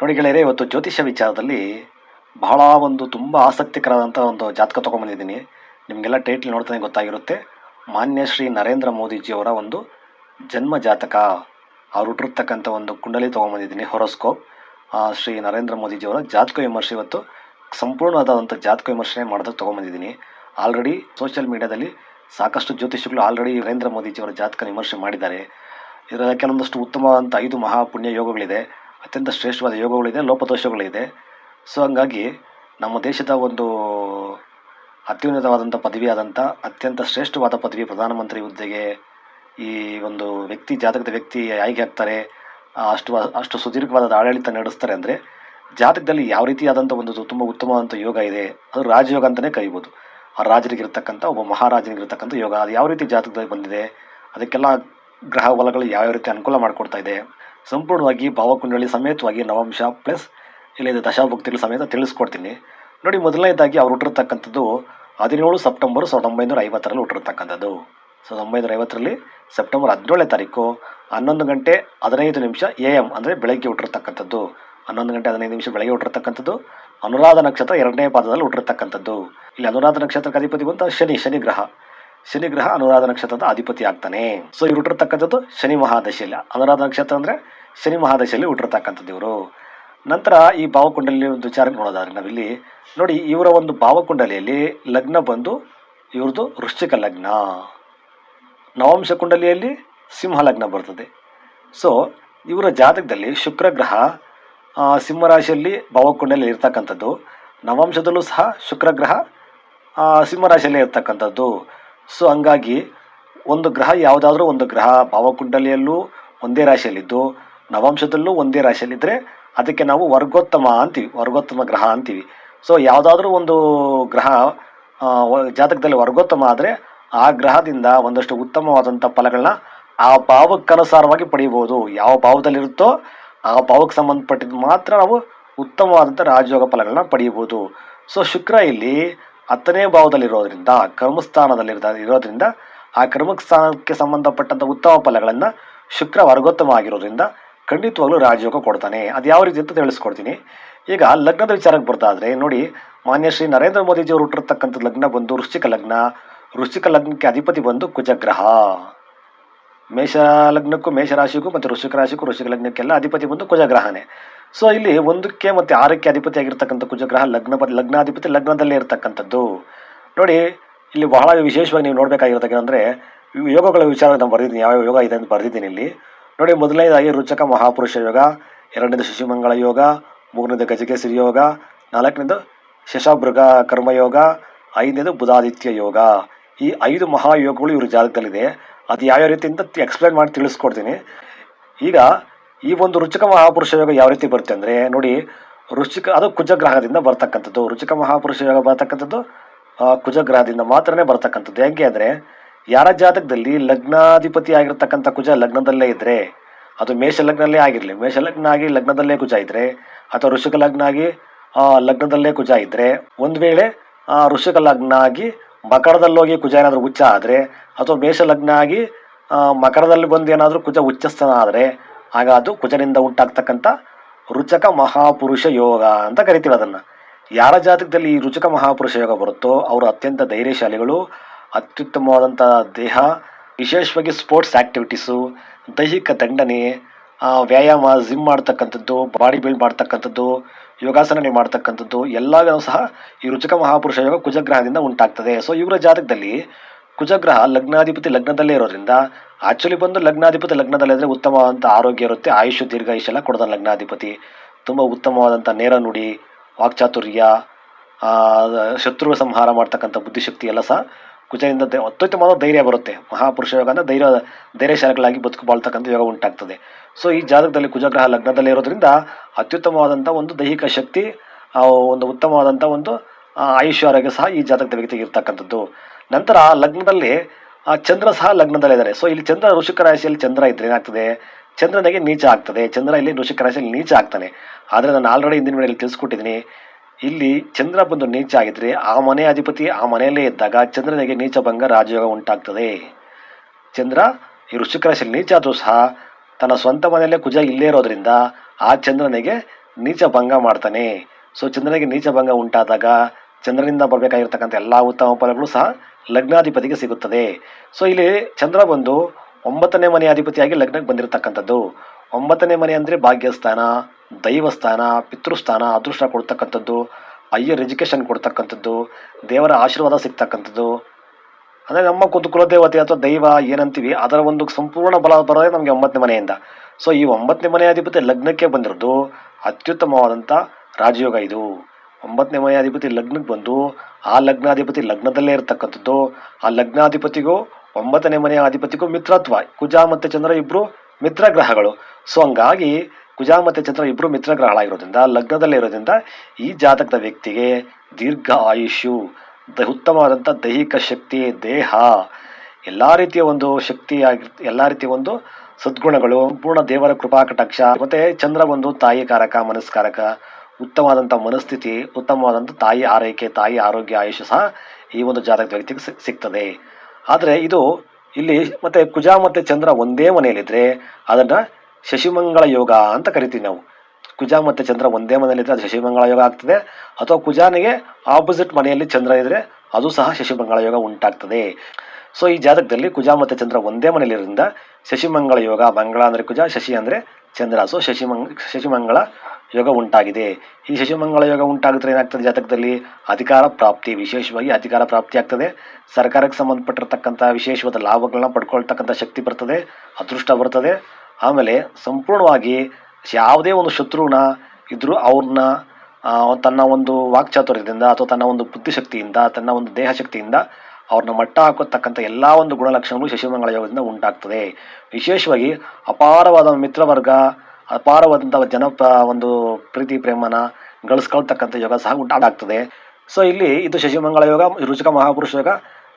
ನೋಡಿ ಗೆಳೆಯರೆ, ಇವತ್ತು ಜ್ಯೋತಿಷ್ಯ ವಿಚಾರದಲ್ಲಿ ಬಹಳ ಒಂದು ತುಂಬ ಆಸಕ್ತಿಕರವಾದಂಥ ಒಂದು ಜಾತಕ ತೊಗೊಂಬಂದಿದ್ದೀನಿ ನಿಮಗೆಲ್ಲ ಟೈಟ್ಲ್ ನೋಡ್ತಾನೆ ಗೊತ್ತಾಗಿರುತ್ತೆ. ಮಾನ್ಯ ಶ್ರೀ ನರೇಂದ್ರ ಮೋದಿಜಿಯವರ ಒಂದು ಜನ್ಮ ಜಾತಕ ಅವರು ಹುಟ್ಟಿರ್ತಕ್ಕಂಥ ಒಂದು ಕುಂಡಲಿ ತೊಗೊಂಬಂದಿದ್ದೀನಿ ಹೊರೋಸ್ಕೋಪ್ ಶ್ರೀ ನರೇಂದ್ರ ಮೋದಿಜಿಯವರ ಜಾತಕ ವಿಮರ್ಶೆ ಇವತ್ತು ಸಂಪೂರ್ಣವಾದಂಥ ಜಾತಕ ವಿಮರ್ಶೆ ಮಾಡೋದಕ್ಕೆ ತೊಗೊಂಬಂದಿದ್ದೀನಿ ಆಲ್ರೆಡಿ ಸೋಷಿಯಲ್ ಮೀಡಿಯಾದಲ್ಲಿ ಸಾಕಷ್ಟು ಜ್ಯೋತಿಷಿಗಳು ಆಲ್ರೆಡಿ ನರೇಂದ್ರ ಮೋದಿಜಿಯವರ ಜಾತಕ ವಿಮರ್ಶೆ ಮಾಡಿದ್ದಾರೆ. ಇದರ ಕೆಲವೊಂದಷ್ಟು ಉತ್ತಮವಾದಂಥ ಐದು ಮಹಾಪುಣ್ಯ ಯೋಗಗಳಿದೆ. ಅತ್ಯಂತ ಶ್ರೇಷ್ಠವಾದ ಯೋಗಗಳಿದೆ, ಲೋಪದೋಷಗಳಿದೆ. ಸೊ ಹಂಗಾಗಿ ನಮ್ಮ ದೇಶದ ಒಂದು ಅತ್ಯುನ್ನತವಾದಂಥ ಪದವಿಯಾದಂಥ ಅತ್ಯಂತ ಶ್ರೇಷ್ಠವಾದ ಪದವಿ ಪ್ರಧಾನಮಂತ್ರಿ ಹುದ್ದೆಗೆ ಈ ಒಂದು ವ್ಯಕ್ತಿ, ಜಾತಕದ ವ್ಯಕ್ತಿ ಆಯ್ಕೆ ಆಗ್ತಾರೆ. ಅಷ್ಟು ಅಷ್ಟು ಸುದೀರ್ಘವಾದ ಆಡಳಿತ ನಡೆಸ್ತಾರೆ ಅಂದರೆ ಜಾತಕದಲ್ಲಿ ಯಾವ ರೀತಿಯಾದಂಥ ಒಂದು ತುಂಬ ಉತ್ತಮವಾದಂಥ ಯೋಗ ಇದೆ, ಅದು ರಾಜಯೋಗ ಅಂತಲೇ ಕರಿಬೋದು. ಆ ರಾಜರಿಗಿರ್ತಕ್ಕಂಥ, ಒಬ್ಬ ಮಹಾರಾಜನಿಗಿರ್ತಕ್ಕಂಥ ಯೋಗ, ಅದು ಯಾವ ರೀತಿ ಜಾತಕದಲ್ಲಿ ಬಂದಿದೆ, ಅದಕ್ಕೆಲ್ಲ ಗ್ರಹ ಬಲಗಳು ಯಾವ್ಯಾವ ರೀತಿ ಅನುಕೂಲ ಮಾಡಿಕೊಡ್ತಾ ಇದೆ. ಸಂಪೂರ್ಣವಾಗಿ ಭಾವಕುಂಡಳಿ ಸಮೇತವಾಗಿ ನವಾಂಶ ಪ್ಲಸ್ ಇಲ್ಲಿದೆ ದಶಾಭಕ್ತಿಗಳು ಸಮೇತ ತಿಳಿಸ್ಕೊಡ್ತೀನಿ. ನೋಡಿ, ಮೊದಲನೇದಾಗಿ ಅವ್ರು ಹುಟ್ಟಿರ್ತಕ್ಕಂಥದ್ದು ಹದಿನೇಳು ಸೆಪ್ಟೆಂಬರ್ ಸಾವಿರದ ಒಂಬೈನೂರ ಐವತ್ತರಲ್ಲಿ ಹುಟ್ಟಿರ್ತಕ್ಕಂಥದ್ದು. ಸಾವಿರದ ಒಂಬೈನೂರ ಐವತ್ತರಲ್ಲಿ ಸೆಪ್ಟೆಂಬರ್ ಹದಿನೇಳನೇ ತಾರೀಕು ಹನ್ನೊಂದು ಗಂಟೆ ಹದಿನೈದು ನಿಮಿಷ ಎ ಎಂ ಅಂದರೆ ಬೆಳಗ್ಗೆ ಹುಟ್ಟಿರ್ತಕ್ಕಂಥದ್ದು. ಹನ್ನೊಂದು ಗಂಟೆ ಹದಿನೈದು ನಿಮಿಷ ಬೆಳಗ್ಗೆ ಹುಟ್ಟಿರ್ತಕ್ಕಂಥದ್ದು. ಅನುರಾಧ ನಕ್ಷತ್ರ ಎರಡನೇ ಪಾದದಲ್ಲಿ ಹುಟ್ಟಿರ್ತಕ್ಕಂಥದ್ದು. ಇಲ್ಲಿ ಅನುರಾಧ ನಕ್ಷತ್ರಕ್ಕೆ ಅಧಿಪತಿ ಬಂತ ಶನಿ ಶನಿ ಗ್ರಹ. ಶನಿ ಗ್ರಹ ಅನುರಾಧ ನಕ್ಷತ್ರದ ಅಧಿಪತಿ ಆಗ್ತಾನೆ. ಸೊ ಇವ್ರು ಹುಟ್ಟಿರ್ತಕ್ಕಂಥದ್ದು ಶನಿ ಮಹಾದಶೆಯಲ್ಲಿ. ಅನುರಾಧ ನಕ್ಷತ್ರ ಅಂದರೆ ಶನಿ ಮಹಾದಶೆಯಲ್ಲಿ ಹುಟ್ಟಿರ್ತಕ್ಕಂಥದ್ದು ಇವರು. ನಂತರ ಈ ಭಾವಕುಂಡಲಿ ಒಂದು ವಿಚಾರ ನೋಡೋದಾದ್ರೆ ನಾವಿಲ್ಲಿ ನೋಡಿ ಇವರ ಒಂದು ಭಾವಕುಂಡಲಿಯಲ್ಲಿ ಲಗ್ನ ಬಂದು ಇವ್ರದ್ದು ವೃಶ್ಚಿಕ ಲಗ್ನ. ನವಾಂಶ ಕುಂಡಲಿಯಲ್ಲಿ ಸಿಂಹ ಲಗ್ನ ಬರ್ತದೆ. ಸೊ ಇವರ ಜಾತಕದಲ್ಲಿ ಶುಕ್ರ ಗ್ರಹ ಸಿಂಹರಾಶಿಯಲ್ಲಿ ಸಿಂಹ ರಾಶಿಯಲ್ಲಿ ಭಾವಕುಂಡಲಿ ಇರ್ತಕ್ಕಂಥದ್ದು. ನವಾಂಶದಲ್ಲೂ ಸಹ ಶುಕ್ರ ಗ್ರಹ ಆ, ಸಿಂಹ ರಾಶಿಯಲ್ಲೇ ಇರ್ತಕ್ಕಂಥದ್ದು. ಸೊ ಹಂಗಾಗಿ ಒಂದು ಗ್ರಹ ಯಾವುದಾದ್ರೂ ಒಂದು ಗ್ರಹ ಭಾವಕುಂಡಲಿಯಲ್ಲೂ ಒಂದೇ ರಾಶಿಯಲ್ಲಿದ್ದು, ನವಾಂಶದಲ್ಲೂ ಒಂದೇ ರಾಶಿಯಲ್ಲಿದ್ದರೆ ಅದಕ್ಕೆ ನಾವು ವರ್ಗೋತ್ತಮ ಅಂತೀವಿ, ವರ್ಗೋತ್ತಮ ಗ್ರಹ ಅಂತೀವಿ. ಸೊ ಯಾವುದಾದ್ರೂ ಒಂದು ಗ್ರಹ ಜಾತಕದಲ್ಲಿ ವರ್ಗೋತ್ತಮ ಆದರೆ ಆ ಗ್ರಹದಿಂದ ಒಂದಷ್ಟು ಉತ್ತಮವಾದಂಥ ಫಲಗಳನ್ನ ಆ ಭಾವಕ್ಕನುಸಾರವಾಗಿ ಪಡೆಯಬಹುದು. ಯಾವ ಭಾವದಲ್ಲಿರುತ್ತೋ ಆ ಭಾವಕ್ಕೆ ಸಂಬಂಧಪಟ್ಟಿದ್ದು ಮಾತ್ರ ನಾವು ಉತ್ತಮವಾದಂಥ ರಾಜಯೋಗ ಫಲಗಳನ್ನ ಪಡೆಯಬಹುದು. ಸೊ ಶುಕ್ರ ಇಲ್ಲಿ ಹತ್ತನೇ ಭಾವದಲ್ಲಿರೋದ್ರಿಂದ ಕರ್ಮಸ್ಥಾನದಲ್ಲಿರ್ತ ಇರೋದ್ರಿಂದ, ಆ ಕರ್ಮಸ್ಥಾನಕ್ಕೆ ಸಂಬಂಧಪಟ್ಟಂಥ ಉತ್ತಮ ಫಲಗಳನ್ನು ಶುಕ್ರ ವರ್ಗೋತ್ತಮ ಆಗಿರೋದ್ರಿಂದ ಖಂಡಿತವಾಗ್ಲೂ ರಾಜಯೋಗ ಕೊಡ್ತಾನೆ. ಅದು ಯಾವ ರೀತಿ ಅಂತ ತಿಳಿಸ್ಕೊಡ್ತೀನಿ. ಈಗ ಲಗ್ನದ ವಿಚಾರಕ್ಕೆ ಬರ್ತಾದ್ರೆ ನೋಡಿ, ಮಾನ್ಯ ಶ್ರೀ ನರೇಂದ್ರ ಮೋದಿಜಿ ಅವರು ಹುಟ್ಟಿರ್ತಕ್ಕಂಥ ಲಗ್ನ ಬಂದು ವೃಶ್ಚಿಕ ಲಗ್ನ. ವೃಶ್ಚಿಕ ಲಗ್ನಕ್ಕೆ ಅಧಿಪತಿ ಬಂದು ಕುಜಗ್ರಹ. ಮೇಷ ಲಗ್ನಕ್ಕೂ ಮೇಷರಾಶಿಗೂ ಮತ್ತು ವೃಶ್ಚಿಕ ರಾಶಿಗೂ ವೃಶ್ಚಿಕ ಲಗ್ನಕ್ಕೆಲ್ಲ ಅಧಿಪತಿ ಬಂದು ಕುಜಗ್ರಹನೇ. ಸೊ ಇಲ್ಲಿ ಒಂದಕ್ಕೆ ಮತ್ತು ಆರಕ್ಕೆ ಅಧಿಪತಿ ಆಗಿರ್ತಕ್ಕಂಥ ಕುಜಗ್ರಹ ಲಗ್ನ ಲಗ್ನಾಧಿಪತಿ ಲಗ್ನದಲ್ಲೇ ಇರತಕ್ಕಂಥದ್ದು. ನೋಡಿ, ಇಲ್ಲಿ ಬಹಳ ವಿಶೇಷವಾಗಿ ನೀವು ನೋಡಬೇಕಾಗಿರೋದಕ್ಕೆ ಯೋಗಗಳ ವಿಚಾರ ನಾನು ಬರೆದಿದ್ದೀನಿ ಯಾವ ಯೋಗ ಇದೆ ಅಂತ ಬರೆದಿದ್ದೀನಿ ಇಲ್ಲಿ. ನೋಡಿ, ಮೊದಲನೇದಾಗಿ ರುಚಕ ಮಹಾಪುರುಷ ಯೋಗ, ಎರಡನೇದು ಶಶಿಮಂಗಳ ಯೋಗ, ಮೂರನೇದು ಗಜಕೇಸರಿ ಯೋಗ, ನಾಲ್ಕನೇದು ಕರ್ಮ ಕರ್ಮಯೋಗ ಐದನೇದು ಬುಧಾದಿತ್ಯ ಯೋಗ. ಈ ಐದು ಮಹಾಯೋಗಗಳು ಇವ್ರ ಜಾತಕದಲ್ಲಿದೆ ಅದು ಯಾವ್ಯಾವ ರೀತಿ ಅಂತ ಎಕ್ಸ್ಪ್ಲೈನ್ ಮಾಡಿ ತಿಳಿಸ್ಕೊಡ್ತೀನಿ. ಈಗ ಈ ಒಂದು ರುಚಿಕ ಮಹಾಪುರುಷ ಯೋಗ ಯಾವ ರೀತಿ ಬರುತ್ತೆ ಅಂದರೆ ನೋಡಿ ರುಚಿಕ ಅದು ಕುಜಗ್ರಹದಿಂದ ಬರ್ತಕ್ಕಂಥದ್ದು. ರುಚಿಕ ಮಹಾಪುರುಷ ಯೋಗ ಬರ್ತಕ್ಕಂಥದ್ದು ಕುಜಗ್ರಹದಿಂದ ಮಾತ್ರನೇ ಬರ್ತಕ್ಕಂಥದ್ದು. ಹೆಂಗೆ ಅಂದರೆ ಯಾರ ಜಾತಕದಲ್ಲಿ ಲಗ್ನಾಧಿಪತಿ ಆಗಿರ್ತಕ್ಕಂಥ ಕುಜ ಲಗ್ನದಲ್ಲೇ ಇದ್ದರೆ ಅದು ಮೇಷ ಲಗ್ನಲ್ಲೇ ಆಗಿರಲಿ ಮೇಷ ಲಗ್ನ ಆಗಿ ಲಗ್ನದಲ್ಲೇ ಕುಜ ಇದ್ದರೆ ಅಥವಾ ಋಷಿಕ ಲಗ್ನ ಆಗಿ ಲಗ್ನದಲ್ಲೇ ಕುಜ ಇದ್ದರೆ ಒಂದು ವೇಳೆ ಆ, ಋಷಿಕ ಲಗ್ನ ಆಗಿ ಮಕರದಲ್ಲೋಗಿ ಕುಜ ಏನಾದರೂ ಉಚ್ಚ ಆದರೆ ಅಥವಾ ಮೇಷ ಲಗ್ನ ಆಗಿ ಮಕರದಲ್ಲಿ ಬಂದು ಏನಾದರೂ ಕುಜ ಉಚ್ಚಸ್ಥಾನ ಆದರೆ ಆಗ ಅದು ಕುಜನಿಂದ ಉಂಟಾಗ್ತಕ್ಕಂಥ ರುಚಕ ಮಹಾಪುರುಷ ಯೋಗ ಅಂತ ಕರಿತೀವಿ ಅದನ್ನು. ಯಾರ ಜಾತಕದಲ್ಲಿ ಈ ರುಚಕ ಮಹಾಪುರುಷ ಯೋಗ ಬರುತ್ತೋ ಅವರು ಅತ್ಯಂತ ಧೈರ್ಯಶಾಲಿಗಳು, ಅತ್ಯುತ್ತಮವಾದಂಥ ದೇಹ, ವಿಶೇಷವಾಗಿ ಸ್ಪೋರ್ಟ್ಸ್ ಆ್ಯಕ್ಟಿವಿಟೀಸು ದೈಹಿಕ ದಂಡನೆ ವ್ಯಾಯಾಮ, ಜಿಮ್ ಮಾಡ್ತಕ್ಕಂಥದ್ದು, ಬಾಡಿ ಬಿಲ್ಡ್ ಮಾಡ್ತಕ್ಕಂಥದ್ದು ಯೋಗಾಸನ ಮಾಡ್ತಕ್ಕಂಥದ್ದು ಎಲ್ಲವೂ ಸಹ ಈ ರುಚಕ ಮಹಾಪುರುಷ ಯೋಗ ಕುಜಗ್ರಹದಿಂದ ಉಂಟಾಗ್ತದೆ. ಸೊ ಇವರ ಜಾತಕದಲ್ಲಿ ಕುಜಗ್ರಹ ಲಗ್ನಾಧಿಪತಿ ಲಗ್ನದಲ್ಲೇ ಇರೋದ್ರಿಂದ ಆಕ್ಚುಲಿ ಬಂದು ಲಗ್ನಾಧಿಪತಿ ಲಗ್ನದಲ್ಲಿದ್ದರೆ ಉತ್ತಮವಾದಂಥ ಆರೋಗ್ಯ ಇರುತ್ತೆ ಆಯುಷ್ಯ ದೀರ್ಘಾಯುಷ್ ಎಲ್ಲ ಕೊಡ್ತಾನೆ ಲಗ್ನಾಧಿಪತಿ. ತುಂಬ ಉತ್ತಮವಾದಂಥ ನೇರ ನುಡಿ, ವಾಕ್ಚಾತುರ್ಯ ಶತ್ರು ಸಂಹಾರ ಮಾಡ್ತಕ್ಕಂಥ ಬುದ್ಧಿಶಕ್ತಿ ಎಲ್ಲ ಸಹ ಕುಜದಿಂದ ಅತ್ಯುತ್ತಮವಾದ ಧೈರ್ಯ ಬರುತ್ತೆ. ಮಹಾಪುರುಷ ಯೋಗ ಅಂದರೆ ಧೈರ್ಯ, ಧೈರ್ಯಶಾಲಗಳಾಗಿ ಬದುಕು ಬಾಳ್ತಕ್ಕಂಥ ಯೋಗ ಉಂಟಾಗ್ತದೆ. ಸೊ ಈ ಜಾತಕದಲ್ಲಿ ಕುಜಗ್ರಹ ಲಗ್ನದಲ್ಲೇ ಇರೋದ್ರಿಂದ ಅತ್ಯುತ್ತಮವಾದಂಥ ಒಂದು ದೈಹಿಕ ಶಕ್ತಿ ಒಂದು ಉತ್ತಮವಾದಂಥ ಒಂದು ಆಯುಷ್ಯ, ಆರೋಗ್ಯ ಸಹ ಈ ಜಾತಕದ ವ್ಯಕ್ತಿಗೆ ಇರ್ತಕ್ಕಂಥದ್ದು. ನಂತರ ಲಗ್ನದಲ್ಲಿ, ಆ ಚಂದ್ರ ಸಹ ಲಗ್ನದಲ್ಲಿದ್ದಾರೆ. ಸೊ ಇಲ್ಲಿ ಚಂದ್ರ ಋಷಿಕ ರಾಶಿಯಲ್ಲಿ ಚಂದ್ರ ಇದ್ರೆ ಏನಾಗ್ತದೆ? ಚಂದ್ರನಿಗೆ ನೀಚ ಆಗ್ತದೆ. ಚಂದ್ರ ಇಲ್ಲಿ ಋಷಿಕ ರಾಶಿಯಲ್ಲಿ ನೀಚ ಆಗ್ತಾನೆ. ಆದರೆ ನಾನು ಆಲ್ರೆಡಿ ಹಿಂದಿನ ವೇಳೆಯಲ್ಲಿ ತಿಳಿಸ್ಕೊಟ್ಟಿದ್ದೀನಿ. ಇಲ್ಲಿ ಚಂದ್ರ ಬಂದು ನೀಚ ಆಗಿದ್ರೆ, ಆ ಮನೆ ಅಧಿಪತಿ ಆ ಮನೆಯಲ್ಲೇ ಇದ್ದಾಗ ಚಂದ್ರನಿಗೆ ನೀಚ ಭಂಗ ರಾಜಯೋಗ ಉಂಟಾಗ್ತದೆ. ಚಂದ್ರ ಈ ಋಷಿಕ ರಾಶಿಯಲ್ಲಿ ನೀಚ ಆದರೂ ಸಹ ತನ್ನ ಸ್ವಂತ ಮನೆಯಲ್ಲೇ ಕುಜ ಇಲ್ಲೇ ಇರೋದ್ರಿಂದ ಆ ಚಂದ್ರನಿಗೆ ನೀಚ ಭಂಗ ಮಾಡ್ತಾನೆ. ಸೊ ಚಂದ್ರನಿಗೆ ನೀಚ ಭಂಗ ಉಂಟಾದಾಗ ಚಂದ್ರನಿಂದ ಬರಬೇಕಾಗಿರ್ತಕ್ಕಂಥ ಎಲ್ಲ ಉತ್ತಮ ಫಲಗಳು ಸಹ ಲಗ್ನಾಧಿಪತಿಗೆ ಸಿಗುತ್ತದೆ. ಸೊ ಇಲ್ಲಿ ಚಂದ್ರ ಬಂದು ಒಂಬತ್ತನೇ ಮನೆಯ ಅಧಿಪತಿಯಾಗಿ ಲಗ್ನಕ್ಕೆ ಬಂದಿರತಕ್ಕಂಥದ್ದು. ಒಂಬತ್ತನೇ ಮನೆ ಅಂದರೆ ಭಾಗ್ಯಸ್ಥಾನ, ದೈವಸ್ಥಾನ, ಪಿತೃಸ್ಥಾನ, ಅದೃಷ್ಟ ಕೊಡ್ತಕ್ಕಂಥದ್ದು, ಅಯ್ಯರ್ ಎಜುಕೇಷನ್ ಕೊಡ್ತಕ್ಕಂಥದ್ದು, ದೇವರ ಆಶೀರ್ವಾದ ಸಿಗ್ತಕ್ಕಂಥದ್ದು. ಅಂದರೆ ನಮ್ಮ ಕುದು ಕುಲದೇವತೆ ಅಥವಾ ದೈವ ಏನಂತೀವಿ, ಅದರ ಒಂದು ಸಂಪೂರ್ಣ ಬಲ ಬರೋದೇ ನಮಗೆ ಒಂಬತ್ತನೇ ಮನೆಯಿಂದ. ಸೊ ಈ ಒಂಬತ್ತನೇ ಮನೆಯ ಅಧಿಪತಿ ಲಗ್ನಕ್ಕೆ ಬಂದಿರೋದು ಅತ್ಯುತ್ತಮವಾದಂಥ ರಾಜಯೋಗ ಇದು. ಒಂಬತ್ತನೇ ಮನೆ ಅಧಿಪತಿ ಲಗ್ನಕ್ಕೆ ಬಂದು, ಆ ಲಗ್ನಾಧಿಪತಿ ಲಗ್ನದಲ್ಲೇ ಇರತಕ್ಕಂಥದ್ದು. ಆ ಲಗ್ನಾಧಿಪತಿಗೂ ಒಂಬತ್ತನೇ ಮನೆಯ ಅಧಿಪತಿಗೂ ಮಿತ್ರತ್ವ. ಕುಜ ಮತ್ತು ಚಂದ್ರ ಇಬ್ಬರು ಮಿತ್ರ ಗ್ರಹಗಳು ಸೊ ಹಂಗಾಗಿ ಕುಜ ಮತ್ತು ಚಂದ್ರ ಇಬ್ಬರು ಮಿತ್ರ ಗ್ರಹಗಳಾಗಿರೋದ್ರಿಂದ ಲಗ್ನದಲ್ಲೇ ಇರೋದ್ರಿಂದ ಈ ಜಾತಕದ ವ್ಯಕ್ತಿಗೆ ದೀರ್ಘ ಆಯುಷ್ಯು, ದ ಉತ್ತಮವಾದಂಥ ದೈಹಿಕ ಶಕ್ತಿ, ದೇಹ, ಎಲ್ಲ ರೀತಿಯ ಒಂದು ಶಕ್ತಿಯಾಗಿ ಎಲ್ಲ ರೀತಿಯ ಒಂದು ಸದ್ಗುಣಗಳು, ಪೂರ್ಣ ದೇವರ ಕೃಪಾ ಕಟಾಕ್ಷ. ಮತ್ತೆ ಚಂದ್ರ ಒಂದು ತಾಯಿ ಕಾರಕ ಮನಸ್ಕಾರಕ. ಉತ್ತಮವಾದಂಥ ಮನಸ್ಥಿತಿ ಉತ್ತಮವಾದಂಥ ತಾಯಿ ಆರೈಕೆ, ತಾಯಿ ಆರೋಗ್ಯ ಆಯುಷ್ಯ ಸಹ ಈ ಒಂದು ಜಾತಕ ವ್ಯಕ್ತಿಗೆ ಸಿಗ್- ಸಿಗ್ತದೆ. ಆದರೆ ಇದು ಇಲ್ಲಿ ಮತ್ತೆ ಕುಜ ಮತ್ತು ಚಂದ್ರ ಒಂದೇ ಮನೆಯಲ್ಲಿದ್ದರೆ ಅದನ್ನು ಶಶಿಮಂಗಳ ಯೋಗ ಅಂತ ಕರಿತೀವಿ ನಾವು. ಕುಜ ಮತ್ತು ಚಂದ್ರ ಒಂದೇ ಮನೆಯಲ್ಲಿದ್ದರೆ ಅದು ಶಶಿಮಂಗಳ ಯೋಗ ಆಗ್ತದೆ. ಅಥವಾ ಕುಜಾನಿಗೆ ಆಪೋಸಿಟ್ ಮನೆಯಲ್ಲಿ ಚಂದ್ರ ಇದ್ದರೆ ಅದು ಸಹ ಶಶಿಮಂಗಳ ಯೋಗ ಉಂಟಾಗ್ತದೆ. ಸೊ ಈ ಜಾತಕದಲ್ಲಿ ಕುಜ ಮತ್ತು ಚಂದ್ರ ಒಂದೇ ಮನೆಯಲ್ಲಿರೋದ್ರಿಂದ ಶಶಿಮಂಗಳ ಯೋಗ, ಮಂಗಳ ಅಂದರೆ ಕುಜ, ಶಶಿ ಅಂದರೆ ಚಂದ್ರ. ಸೊ ಶಶಿಮಂಗ್, ಶಶಿಮಂಗಳ ಯೋಗ ಉಂಟಾಗಿದೆ. ಈ ಶಶಿಮಂಗಳ ಯೋಗ ಉಂಟಾಗಿದ್ರೆ ಏನಾಗ್ತದೆ? ಜಾತಕದಲ್ಲಿ ಅಧಿಕಾರ ಪ್ರಾಪ್ತಿ, ವಿಶೇಷವಾಗಿ ಅಧಿಕಾರ ಪ್ರಾಪ್ತಿ ಆಗ್ತದೆ. ಸರ್ಕಾರಕ್ಕೆ ಸಂಬಂಧಪಟ್ಟಿರ್ತಕ್ಕಂಥ ವಿಶೇಷವಾದ ಲಾಭಗಳನ್ನ ಪಡ್ಕೊಳ್ತಕ್ಕಂಥ ಶಕ್ತಿ ಬರ್ತದೆ, ಅದೃಷ್ಟ ಬರ್ತದೆ. ಆಮೇಲೆ ಸಂಪೂರ್ಣವಾಗಿ ಯಾವುದೇ ಒಂದು ಶತ್ರುನ ಇದ್ರೂ ಅವ್ರನ್ನ ತನ್ನ ಒಂದು ವಾಕ್ಚಾತುರ್ಯದಿಂದ ಅಥವಾ ತನ್ನ ಒಂದು ಬುದ್ಧಿಶಕ್ತಿಯಿಂದ, ತನ್ನ ಒಂದು ದೇಹ ಶಕ್ತಿಯಿಂದ ಅವ್ರನ್ನ ಮಟ್ಟ ಹಾಕೋತಕ್ಕಂಥ ಎಲ್ಲ ಒಂದು ಗುಣಲಕ್ಷಣಗಳು ಶಶಿಮಂಗಳ ಯೋಗದಿಂದ ಉಂಟಾಗ್ತದೆ. ವಿಶೇಷವಾಗಿ ಅಪಾರವಾದ ಮಿತ್ರವರ್ಗ ಅಪಾರವಾದಂಥ ಜನ ಒಂದು ಪ್ರೀತಿ, ಪ್ರೇಮನ ಗಳಿಸ್ಕೊಳ್ತಕ್ಕಂಥ ಯೋಗ ಸಹ ಉಂಟಾಗ್ತದೆ. ಸೊ ಇಲ್ಲಿ ಇದು ಶಶಿಮಂಗಳ ಯೋಗ ರುಚಿಕ ಮಹಾಪುರುಷ ಯೋಗ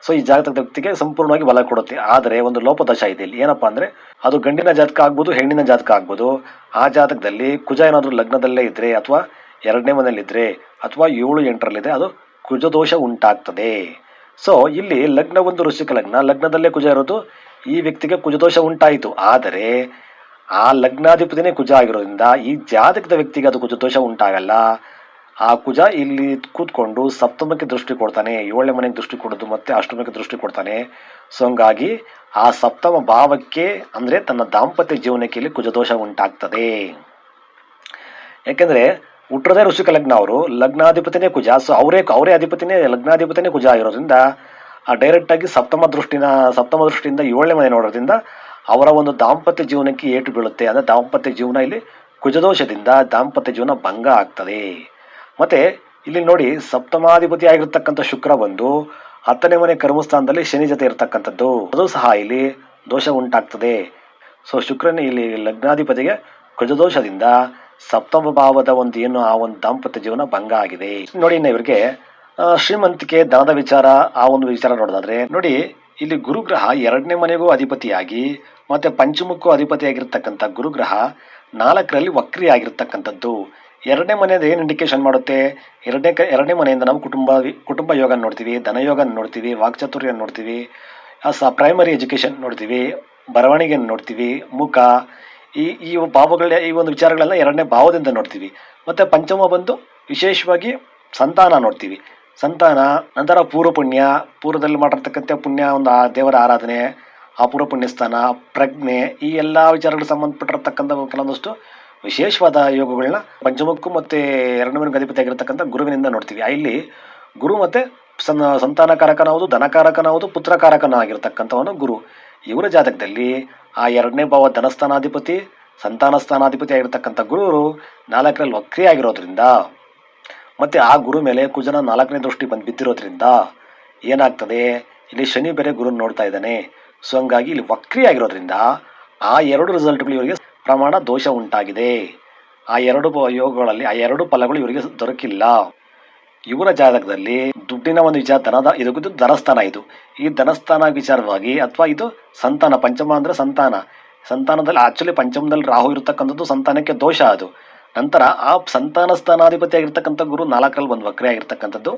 ಸೊ ಈ ಜಾತಕದ ವ್ಯಕ್ತಿಗೆ ಸಂಪೂರ್ಣವಾಗಿ ಬಲ ಕೊಡುತ್ತೆ. ಆದರೆ, ಒಂದು ಲೋಪದಶ ಇದೆ ಇಲ್ಲಿ. ಏನಪ್ಪಾ ಅಂದ್ರೆ, ಅದು ಗಂಡಿನ ಜಾತಕ ಆಗ್ಬೋದು, ಹೆಣ್ಣಿನ ಜಾತಕ ಆಗ್ಬೋದು. ಆ ಜಾತಕದಲ್ಲಿ ಕುಜ ಏನಾದರೂ ಲಗ್ನದಲ್ಲೇ ಇದ್ರೆ, ಅಥವಾ ಎರಡನೇ ಮನೆಯಲ್ಲಿದ್ದರೆ ಅಥವಾ ಏಳು ಎಂಟರಲ್ಲಿದೆ ಅದು ಕುಜದೋಷ ಉಂಟಾಗ್ತದೆ. ಸೊ ಇಲ್ಲಿ ಲಗ್ನ, ಒಂದು ರುಚಿಕ ಲಗ್ನ. ಲಗ್ನದಲ್ಲೇ ಕುಜ ಇರೋದು, ಈ ವ್ಯಕ್ತಿಗೆ ಕುಜದೋಷ ಉಂಟಾಯಿತು. ಆದರೆ ಆ ಲಗ್ನಾಧಿಪತಿನೇ ಕುಜ ಆಗಿರೋದ್ರಿಂದ ಈ ಜಾತಕದ ವ್ಯಕ್ತಿಗೆ ಅದು ಕುಜದೋಷ ಉಂಟಾಗಲ್ಲ. ಆ ಕುಜ ಇಲ್ಲಿ ಕೂತ್ಕೊಂಡು ಸಪ್ತಮಕ್ಕೆ ದೃಷ್ಟಿ ಕೊಡ್ತಾನೆ, ಏಳನೇ ಮನೆಗೆ ದೃಷ್ಟಿ ಕೊಡೋದು ಮತ್ತೆ ಅಷ್ಟಮಕ್ಕೆ ದೃಷ್ಟಿ ಕೊಡ್ತಾನೆ. ಸೊ ಹಂಗಾಗಿ ಆ ಸಪ್ತಮ ಭಾವಕ್ಕೆ ಅಂದರೆ ತನ್ನ ದಾಂಪತ್ಯ ಜೀವನಕ್ಕೆ ಇಲ್ಲಿ ಕುಜದೋಷ ಉಂಟಾಗ್ತದೆ. ಯಾಕೆಂದ್ರೆ ಹುಟ್ಟದೇ ಋಷಿಕ ಲಗ್ನ ಅವರು, ಲಗ್ನಾಧಿಪತಿನೇ ಕುಜ. ಸೊ ಅವರೇ ಅವರೇ ಅಧಿಪತಿನೇ, ಲಗ್ನಾಧಿಪತಿನೇ ಕುಜ ಆಗಿರೋದ್ರಿಂದ, ಆ ಡೈರೆಕ್ಟ್ ಆಗಿ ಸಪ್ತಮ ದೃಷ್ಟಿನ, ಸಪ್ತಮ ದೃಷ್ಟಿಯಿಂದ ಏಳನೇ ಮನೆ ನೋಡೋದ್ರಿಂದ ಅವರ ಒಂದು ದಾಂಪತ್ಯ ಜೀವನಕ್ಕೆ ಏಟು ಬೀಳುತ್ತೆ. ಅಂದರೆ ದಾಂಪತ್ಯ ಜೀವನ ಇಲ್ಲಿ ಕುಜದೋಷದಿಂದ ದಾಂಪತ್ಯ ಜೀವನ ಭಂಗ ಆಗ್ತದೆ. ಮತ್ತೆ ಇಲ್ಲಿ ನೋಡಿ ಸಪ್ತಮಾಧಿಪತಿ ಆಗಿರ್ತಕ್ಕಂಥ ಶುಕ್ರ ಬಂದು ಹತ್ತನೇ ಮನೆ ಕರ್ಮಸ್ಥಾನದಲ್ಲಿ ಶನಿ ಜೊತೆ ಇರತಕ್ಕಂಥದ್ದು. ಅದು ಸಹ ಇಲ್ಲಿ ದೋಷ ಉಂಟಾಗ್ತದೆ. ಸೊ ಶುಕ್ರನೇ ಇಲ್ಲಿ ಲಗ್ನಾಧಿಪತಿಗೆ ಕುಜದೋಷದಿಂದ ಸಪ್ತಮ ಭಾವದ ಒಂದು ಏನು ಆ ಒಂದು ದಾಂಪತ್ಯ ಜೀವನ ಭಂಗ ಆಗಿದೆ. ನೋಡಿ ಇನ್ನು ಇವರಿಗೆ ಶ್ರೀಮಂತಿಕೆ ದನದ ವಿಚಾರ, ಆ ಒಂದು ವಿಚಾರ ನೋಡೋದಾದ್ರೆ, ನೋಡಿ ಇಲ್ಲಿ ಗುರುಗ್ರಹ ಎರಡನೇ ಮನೆಗೂ ಅಧಿಪತಿಯಾಗಿ ಮತ್ತೆ ಪಂಚಮಕ್ಕೂ ಅಧಿಪತಿಯಾಗಿರ್ತಕ್ಕಂಥ ಗುರುಗ್ರಹ ನಾಲ್ಕರಲ್ಲಿ ವಕ್ರಿ ಆಗಿರ್ತಕ್ಕಂಥದ್ದು ಎರಡನೇ ಮನೆಯದು ಏನು ಇಂಡಿಕೇಶನ್ ಮಾಡುತ್ತೆ? ಎರಡನೇ ಎರಡನೇ ಮನೆಯಿಂದ ನಾವು ಕುಟುಂಬ ಕುಟುಂಬ ಯೋಗ ನೋಡ್ತೀವಿ ಧನಯೋಗ ನೋಡ್ತೀವಿ, ವಾಕ್ಚಾತುರ್ಯ ನೋಡ್ತೀವಿ ಸ ಪ್ರೈಮರಿ ಎಜುಕೇಷನ್ ನೋಡ್ತೀವಿ ಬರವಣಿಗೆಯನ್ನು ನೋಡ್ತೀವಿ, ಮುಖ, ಈ ಈ ಭಾವಗಳ ಈ ಒಂದು ವಿಚಾರಗಳೆಲ್ಲ ಎರಡನೇ ಭಾವದಿಂದ ನೋಡ್ತೀವಿ. ಮತ್ತು ಪಂಚಮ ಬಂದು ವಿಶೇಷವಾಗಿ ಸಂತಾನ ನೋಡ್ತೀವಿ. ಸಂತಾನ, ನಂತರ ಪೂರ್ವ ಪುಣ್ಯ ಪೂರ್ವದಲ್ಲಿ ಮಾಡಿರ್ತಕ್ಕಂಥ ಪುಣ್ಯ, ಒಂದು ಆ ದೇವರ ಆರಾಧನೆ ಆ ಪೂರ್ವ ಪುಣ್ಯಸ್ಥಾನ ಪ್ರಜ್ಞೆ ಈ ಎಲ್ಲ ವಿಚಾರಗಳಿಗೆ ಸಂಬಂಧಪಟ್ಟಿರತಕ್ಕಂಥ ಕೆಲವೊಂದಷ್ಟು ವಿಶೇಷವಾದ ಯೋಗಗಳನ್ನ ಪಂಚಮಕ್ಕೂ ಮತ್ತೆ ಎರಡನೇ ಆಗಿರತಕ್ಕಂಥ ಗುರುವಿನಿಂದ ನೋಡ್ತೀವಿ. ಇಲ್ಲಿ ಗುರು ಮತ್ತೆ ಸನ್ ಸಂತಾನಕಾರಕನಾವುದು, ಧನಕಾರಕನಾವುದು, ಪುತ್ರಕಾರಕನಾಗಿರ್ತಕ್ಕಂಥವನು ಗುರು. ಇವರ ಜಾತಕದಲ್ಲಿ ಆ ಎರಡನೇ ಭಾವ ಧನಸ್ಥಾನಾಧಿಪತಿ ಸಂತಾನ ಸ್ಥಾನಾಧಿಪತಿ ಆಗಿರ್ತಕ್ಕಂಥ ಗುರುವರು ನಾಲ್ಕರಲ್ಲಿ ವಕ್ರಿ ಆಗಿರೋದ್ರಿಂದ ಮತ್ತೆ ಆ ಗುರು ಮೇಲೆ ಕುಜನ ನಾಲ್ಕನೇ ದೃಷ್ಟಿ ಬಂದು ಬಿದ್ದಿರೋದ್ರಿಂದ ಏನಾಗ್ತದೆ? ಇಲ್ಲಿ ಶನಿ ಬೇರೆ ಗುರು ನೋಡ್ತಾ ಇದ್ದಾನೆ. ಸೊ ಹಂಗಾಗಿ ಇಲ್ಲಿ ವಕ್ರಿ ಆಗಿರೋದ್ರಿಂದ ಆ ಎರಡು ರಿಸಲ್ಟ್ಗಳು ಇವರಿಗೆ ಪ್ರಮಾಣ ದೋಷ ಉಂಟಾಗಿದೆ. ಆ ಎರಡು ಯೋಗಗಳಲ್ಲಿ, ಆ ಎರಡು ಫಲಗಳು ಇವರಿಗೆ ದೊರಕಿಲ್ಲ. ಇವರ ಜಾತಕದಲ್ಲಿ ದುಡ್ಡಿನ ಒಂದು ವಿಚಾರ ಧನದ ಇದು ಇದು ಧನಸ್ಥಾನ ಇದು. ಈ ಧನಸ್ಥಾನ ವಿಚಾರವಾಗಿ ಅಥವಾ ಇದು ಸಂತಾನ, ಪಂಚಮ ಅಂದ್ರೆ ಸಂತಾನ. ಸಂತಾನದಲ್ಲಿ ಆಕ್ಚುಲಿ ಪಂಚಮದಲ್ಲಿ ರಾಹು ಇರತಕ್ಕಂಥದ್ದು ಸಂತಾನಕ್ಕೆ ದೋಷ ಅದು. ನಂತರ ಆ ಸಂತಾನ ಸ್ಥಾನಾಧಿಪತಿ ಆಗಿರ್ತಕ್ಕಂಥ ಗುರು ನಾಲ್ಕರಲ್ಲಿ ಒಂದು ವಕ್ರೆ ಆಗಿರ್ತಕ್ಕಂಥದ್ದು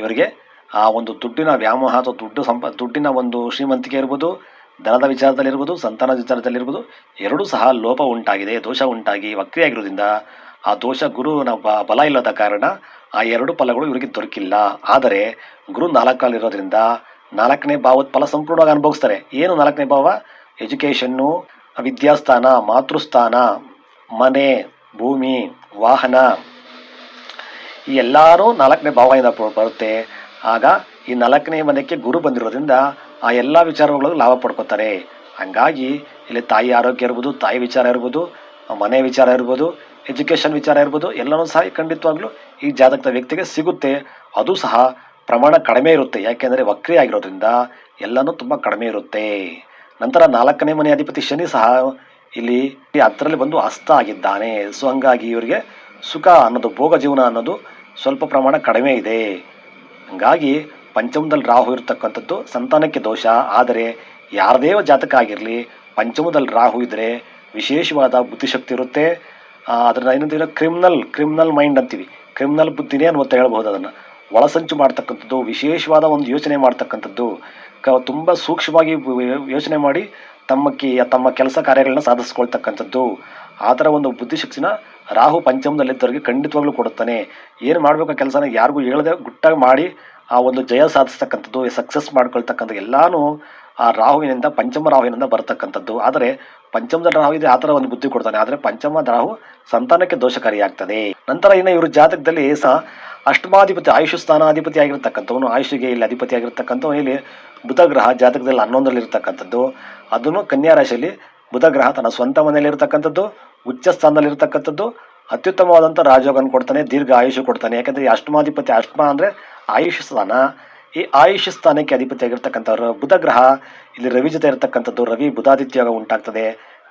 ಇವರಿಗೆ ಆ ಒಂದು ದುಡ್ಡಿನ ವ್ಯಾಮೋಹ ಅಥವಾ ದುಡ್ಡು ಸಂಪ, ದುಡ್ಡಿನ ಒಂದು ಶ್ರೀಮಂತಿಕೆ ಇರ್ಬೋದು ಧನದ ವಿಚಾರದಲ್ಲಿರ್ಬೋದು ಸಂತಾನ ವಿಚಾರದಲ್ಲಿರ್ಬೋದು ಎರಡೂ ಸಹ ಲೋಪ ಉಂಟಾಗಿದೆ, ದೋಷ ಉಂಟಾಗಿ ವಕ್ರಿಯಾಗಿರೋದ್ರಿಂದ ಆ ದೋಷ ಗುರುವಿನ ಬಲ ಇಲ್ಲದ ಕಾರಣ ಆ ಎರಡು ಫಲಗಳು ಇವರಿಗೆ ದೊರಕಿಲ್ಲ. ಆದರೆ ಗುರು ನಾಲ್ಕಲ್ಲಿರೋದ್ರಿಂದ ನಾಲ್ಕನೇ ಭಾವದ ಫಲ ಸಂಪೂರ್ಣವಾಗಿ ಅನುಭವಿಸ್ತಾರೆ. ಏನು ನಾಲ್ಕನೇ ಭಾವ? ಎಜುಕೇಷನ್ನು, ವಿದ್ಯಾಸ್ಥಾನ, ಮಾತೃಸ್ಥಾನ, ಮನೆ, ಭೂಮಿ, ವಾಹನ ಈ ಎಲ್ಲರೂ ನಾಲ್ಕನೇ ಭಾವದಿಂದ ಬರುತ್ತೆ. ಆಗ ಈ ನಾಲ್ಕನೇ ಮನೆಗೆ ಗುರು ಬಂದಿರೋದ್ರಿಂದ ಆ ಎಲ್ಲ ವಿಚಾರಗಳು ಲಾಭ ಪಡ್ಕೋತಾರೆ. ಹಂಗಾಗಿ ಇಲ್ಲಿ ತಾಯಿ ಆರೋಗ್ಯ ಇರ್ಬೋದು, ತಾಯಿ ವಿಚಾರ ಇರ್ಬೋದು, ಮನೆ ವಿಚಾರ ಇರ್ಬೋದು, ಎಜುಕೇಷನ್ ವಿಚಾರ ಇರ್ಬೋದು, ಎಲ್ಲನೂ ಸಹ ಖಂಡಿತವಾಗ್ಲೂ ಈ ಜಾತಕದ ವ್ಯಕ್ತಿಗೆ ಸಿಗುತ್ತೆ. ಅದು ಸಹ ಪ್ರಮಾಣ ಕಡಿಮೆ ಇರುತ್ತೆ. ಯಾಕೆಂದರೆ ವಕ್ರಿ ಆಗಿರೋದ್ರಿಂದ ಎಲ್ಲನೂ ತುಂಬ ಕಡಿಮೆ ಇರುತ್ತೆ. ನಂತರ ನಾಲ್ಕನೇ ಮನೆ ಅಧಿಪತಿ ಶನಿ ಸಹ ಇಲ್ಲಿ ಅದರಲ್ಲಿ ಬಂದು ಹಸ್ತ ಆಗಿದ್ದಾನೆ. ಸೊ ಹಂಗಾಗಿ ಇವರಿಗೆ ಸುಖ ಅನ್ನೋದು, ಭೋಗ ಜೀವನ ಅನ್ನೋದು ಸ್ವಲ್ಪ ಪ್ರಮಾಣ ಕಡಿಮೆ ಇದೆ. ಹಂಗಾಗಿ ಪಂಚಮದಲ್ಲಿ ರಾಹು ಇರತಕ್ಕಂಥದ್ದು ಸಂತಾನಕ್ಕೆ ದೋಷ. ಆದರೆ ಯಾರದೇ ಜಾತಕ ಆಗಿರಲಿ ಪಂಚಮದಲ್ಲಿ ರಾಹು ಇದ್ದರೆ ವಿಶೇಷವಾದ ಬುದ್ಧಿಶಕ್ತಿ ಇರುತ್ತೆ. ಅದನ್ನು ಏನಂತೀವಿ ಕ್ರಿಮಿನಲ್ ಕ್ರಿಮಿನಲ್ ಮೈಂಡ್ ಅಂತೀವಿ. ಕ್ರಿಮಿನಲ್ ಬುದ್ಧಿನೇ ಅಂತ ಹೇಳ್ಬೋದು ಅದನ್ನು. ಒಳಸಂಚು ಮಾಡ್ತಕ್ಕಂಥದ್ದು, ವಿಶೇಷವಾದ ಒಂದು ಯೋಚನೆ ಮಾಡ್ತಕ್ಕಂಥದ್ದು, ಕ, ತುಂಬ ಸೂಕ್ಷ್ಮವಾಗಿ ಯೋಚನೆ ಮಾಡಿ ತಮ್ಮ ಕಿ ತಮ್ಮ ಕೆಲಸ ಕಾರ್ಯಗಳನ್ನ ಸಾಧಿಸ್ಕೊಳ್ತಕ್ಕಂಥದ್ದು. ಆ ಥರ ಒಂದು ಬುದ್ಧಿಶಕ್ತಿನ ರಾಹು ಪಂಚಮದಲ್ಲಿದ್ದವರಿಗೆ ಖಂಡಿತವಾಗ್ಲೂ ಕೊಡುತ್ತಾನೆ. ಏನು ಮಾಡಬೇಕು ಕೆಲಸನ ಯಾರಿಗೂ ಹೇಳದೆ ಗುಟ್ಟಾಗಿ ಮಾಡಿ ಆ ಒಂದು ಜಯ ಸಾಧಿಸ್ತಕ್ಕಂಥದ್ದು ಸಕ್ಸಸ್ ಮಾಡ್ಕೊಳ್ತಕ್ಕಂಥ ಎಲ್ಲಾನು ಆ ರಾಹುವಿನಿಂದ, ಪಂಚಮ ರಾಹುವಿನಿಂದ ಬರ್ತಕ್ಕಂಥದ್ದು. ಆದರೆ ಪಂಚಮದ ರಾಹು ಇದೆ, ಆ ಥರ ಒಂದು ಬುದ್ಧಿ ಕೊಡ್ತಾನೆ. ಆದರೆ ಪಂಚಮ ರಾಹು ಸಂತಾನಕ್ಕೆ ದೋಷಕಾರಿಯಾಗ್ತದೆ ನಂತರ ಇನ್ನು ಇವರು ಜಾತಕದಲ್ಲಿ ಸಹ ಅಷ್ಟಮಾಧಿಪತಿ, ಆಯುಷ್ ಸ್ಥಾನಾಧಿಪತಿ ಆಗಿರ್ತಕ್ಕಂಥವನು, ಆಯುಷಿಗೆ ಇಲ್ಲಿ ಅಧಿಪತಿ ಆಗಿರ್ತಕ್ಕಂಥವನು. ಇಲ್ಲಿ ಬುಧ ಗ್ರಹ ಜಾತಕದಲ್ಲಿ ಹನ್ನೊಂದರಲ್ಲಿ ಇರ್ತಕ್ಕಂಥದ್ದು ಅದನ್ನು ಕನ್ಯಾ ರಾಶಿಯಲ್ಲಿ ಬುಧ ಗ್ರಹ ತನ್ನ ಸ್ವಂತ ಮನೆಯಲ್ಲಿ ಇರ್ತಕ್ಕಂಥದ್ದು ಉಚ್ಚ ಸ್ಥಾನದಲ್ಲಿ ಇರ್ತಕ್ಕಂಥದ್ದು ಅತ್ಯುತ್ತಮವಾದಂಥ ರಾಜಯೋಗನ ಕೊಡ್ತಾನೆ, ದೀರ್ಘ ಆಯುಷ್ ಕೊಡ್ತಾನೆ. ಯಾಕಂದರೆ ಅಷ್ಟಮಾಧಿಪತಿ ಅಷ್ಟಮ ಅಂದರೆ ಆಯುಷ್ ಸ್ಥಾನ. ಈ ಆಯುಷ್ ಸ್ಥಾನಕ್ಕೆ ಅಧಿಪತಿ ಆಗಿರ್ತಕ್ಕಂಥವ್ರು ಬುಧ ಗ್ರಹ ಇಲ್ಲಿ ರವಿ ಜೊತೆ ಇರತಕ್ಕಂಥದ್ದು ರವಿ ಬುಧಾದಿತ್ಯ ಯೋಗ ಉಂಟಾಗ್ತದೆ.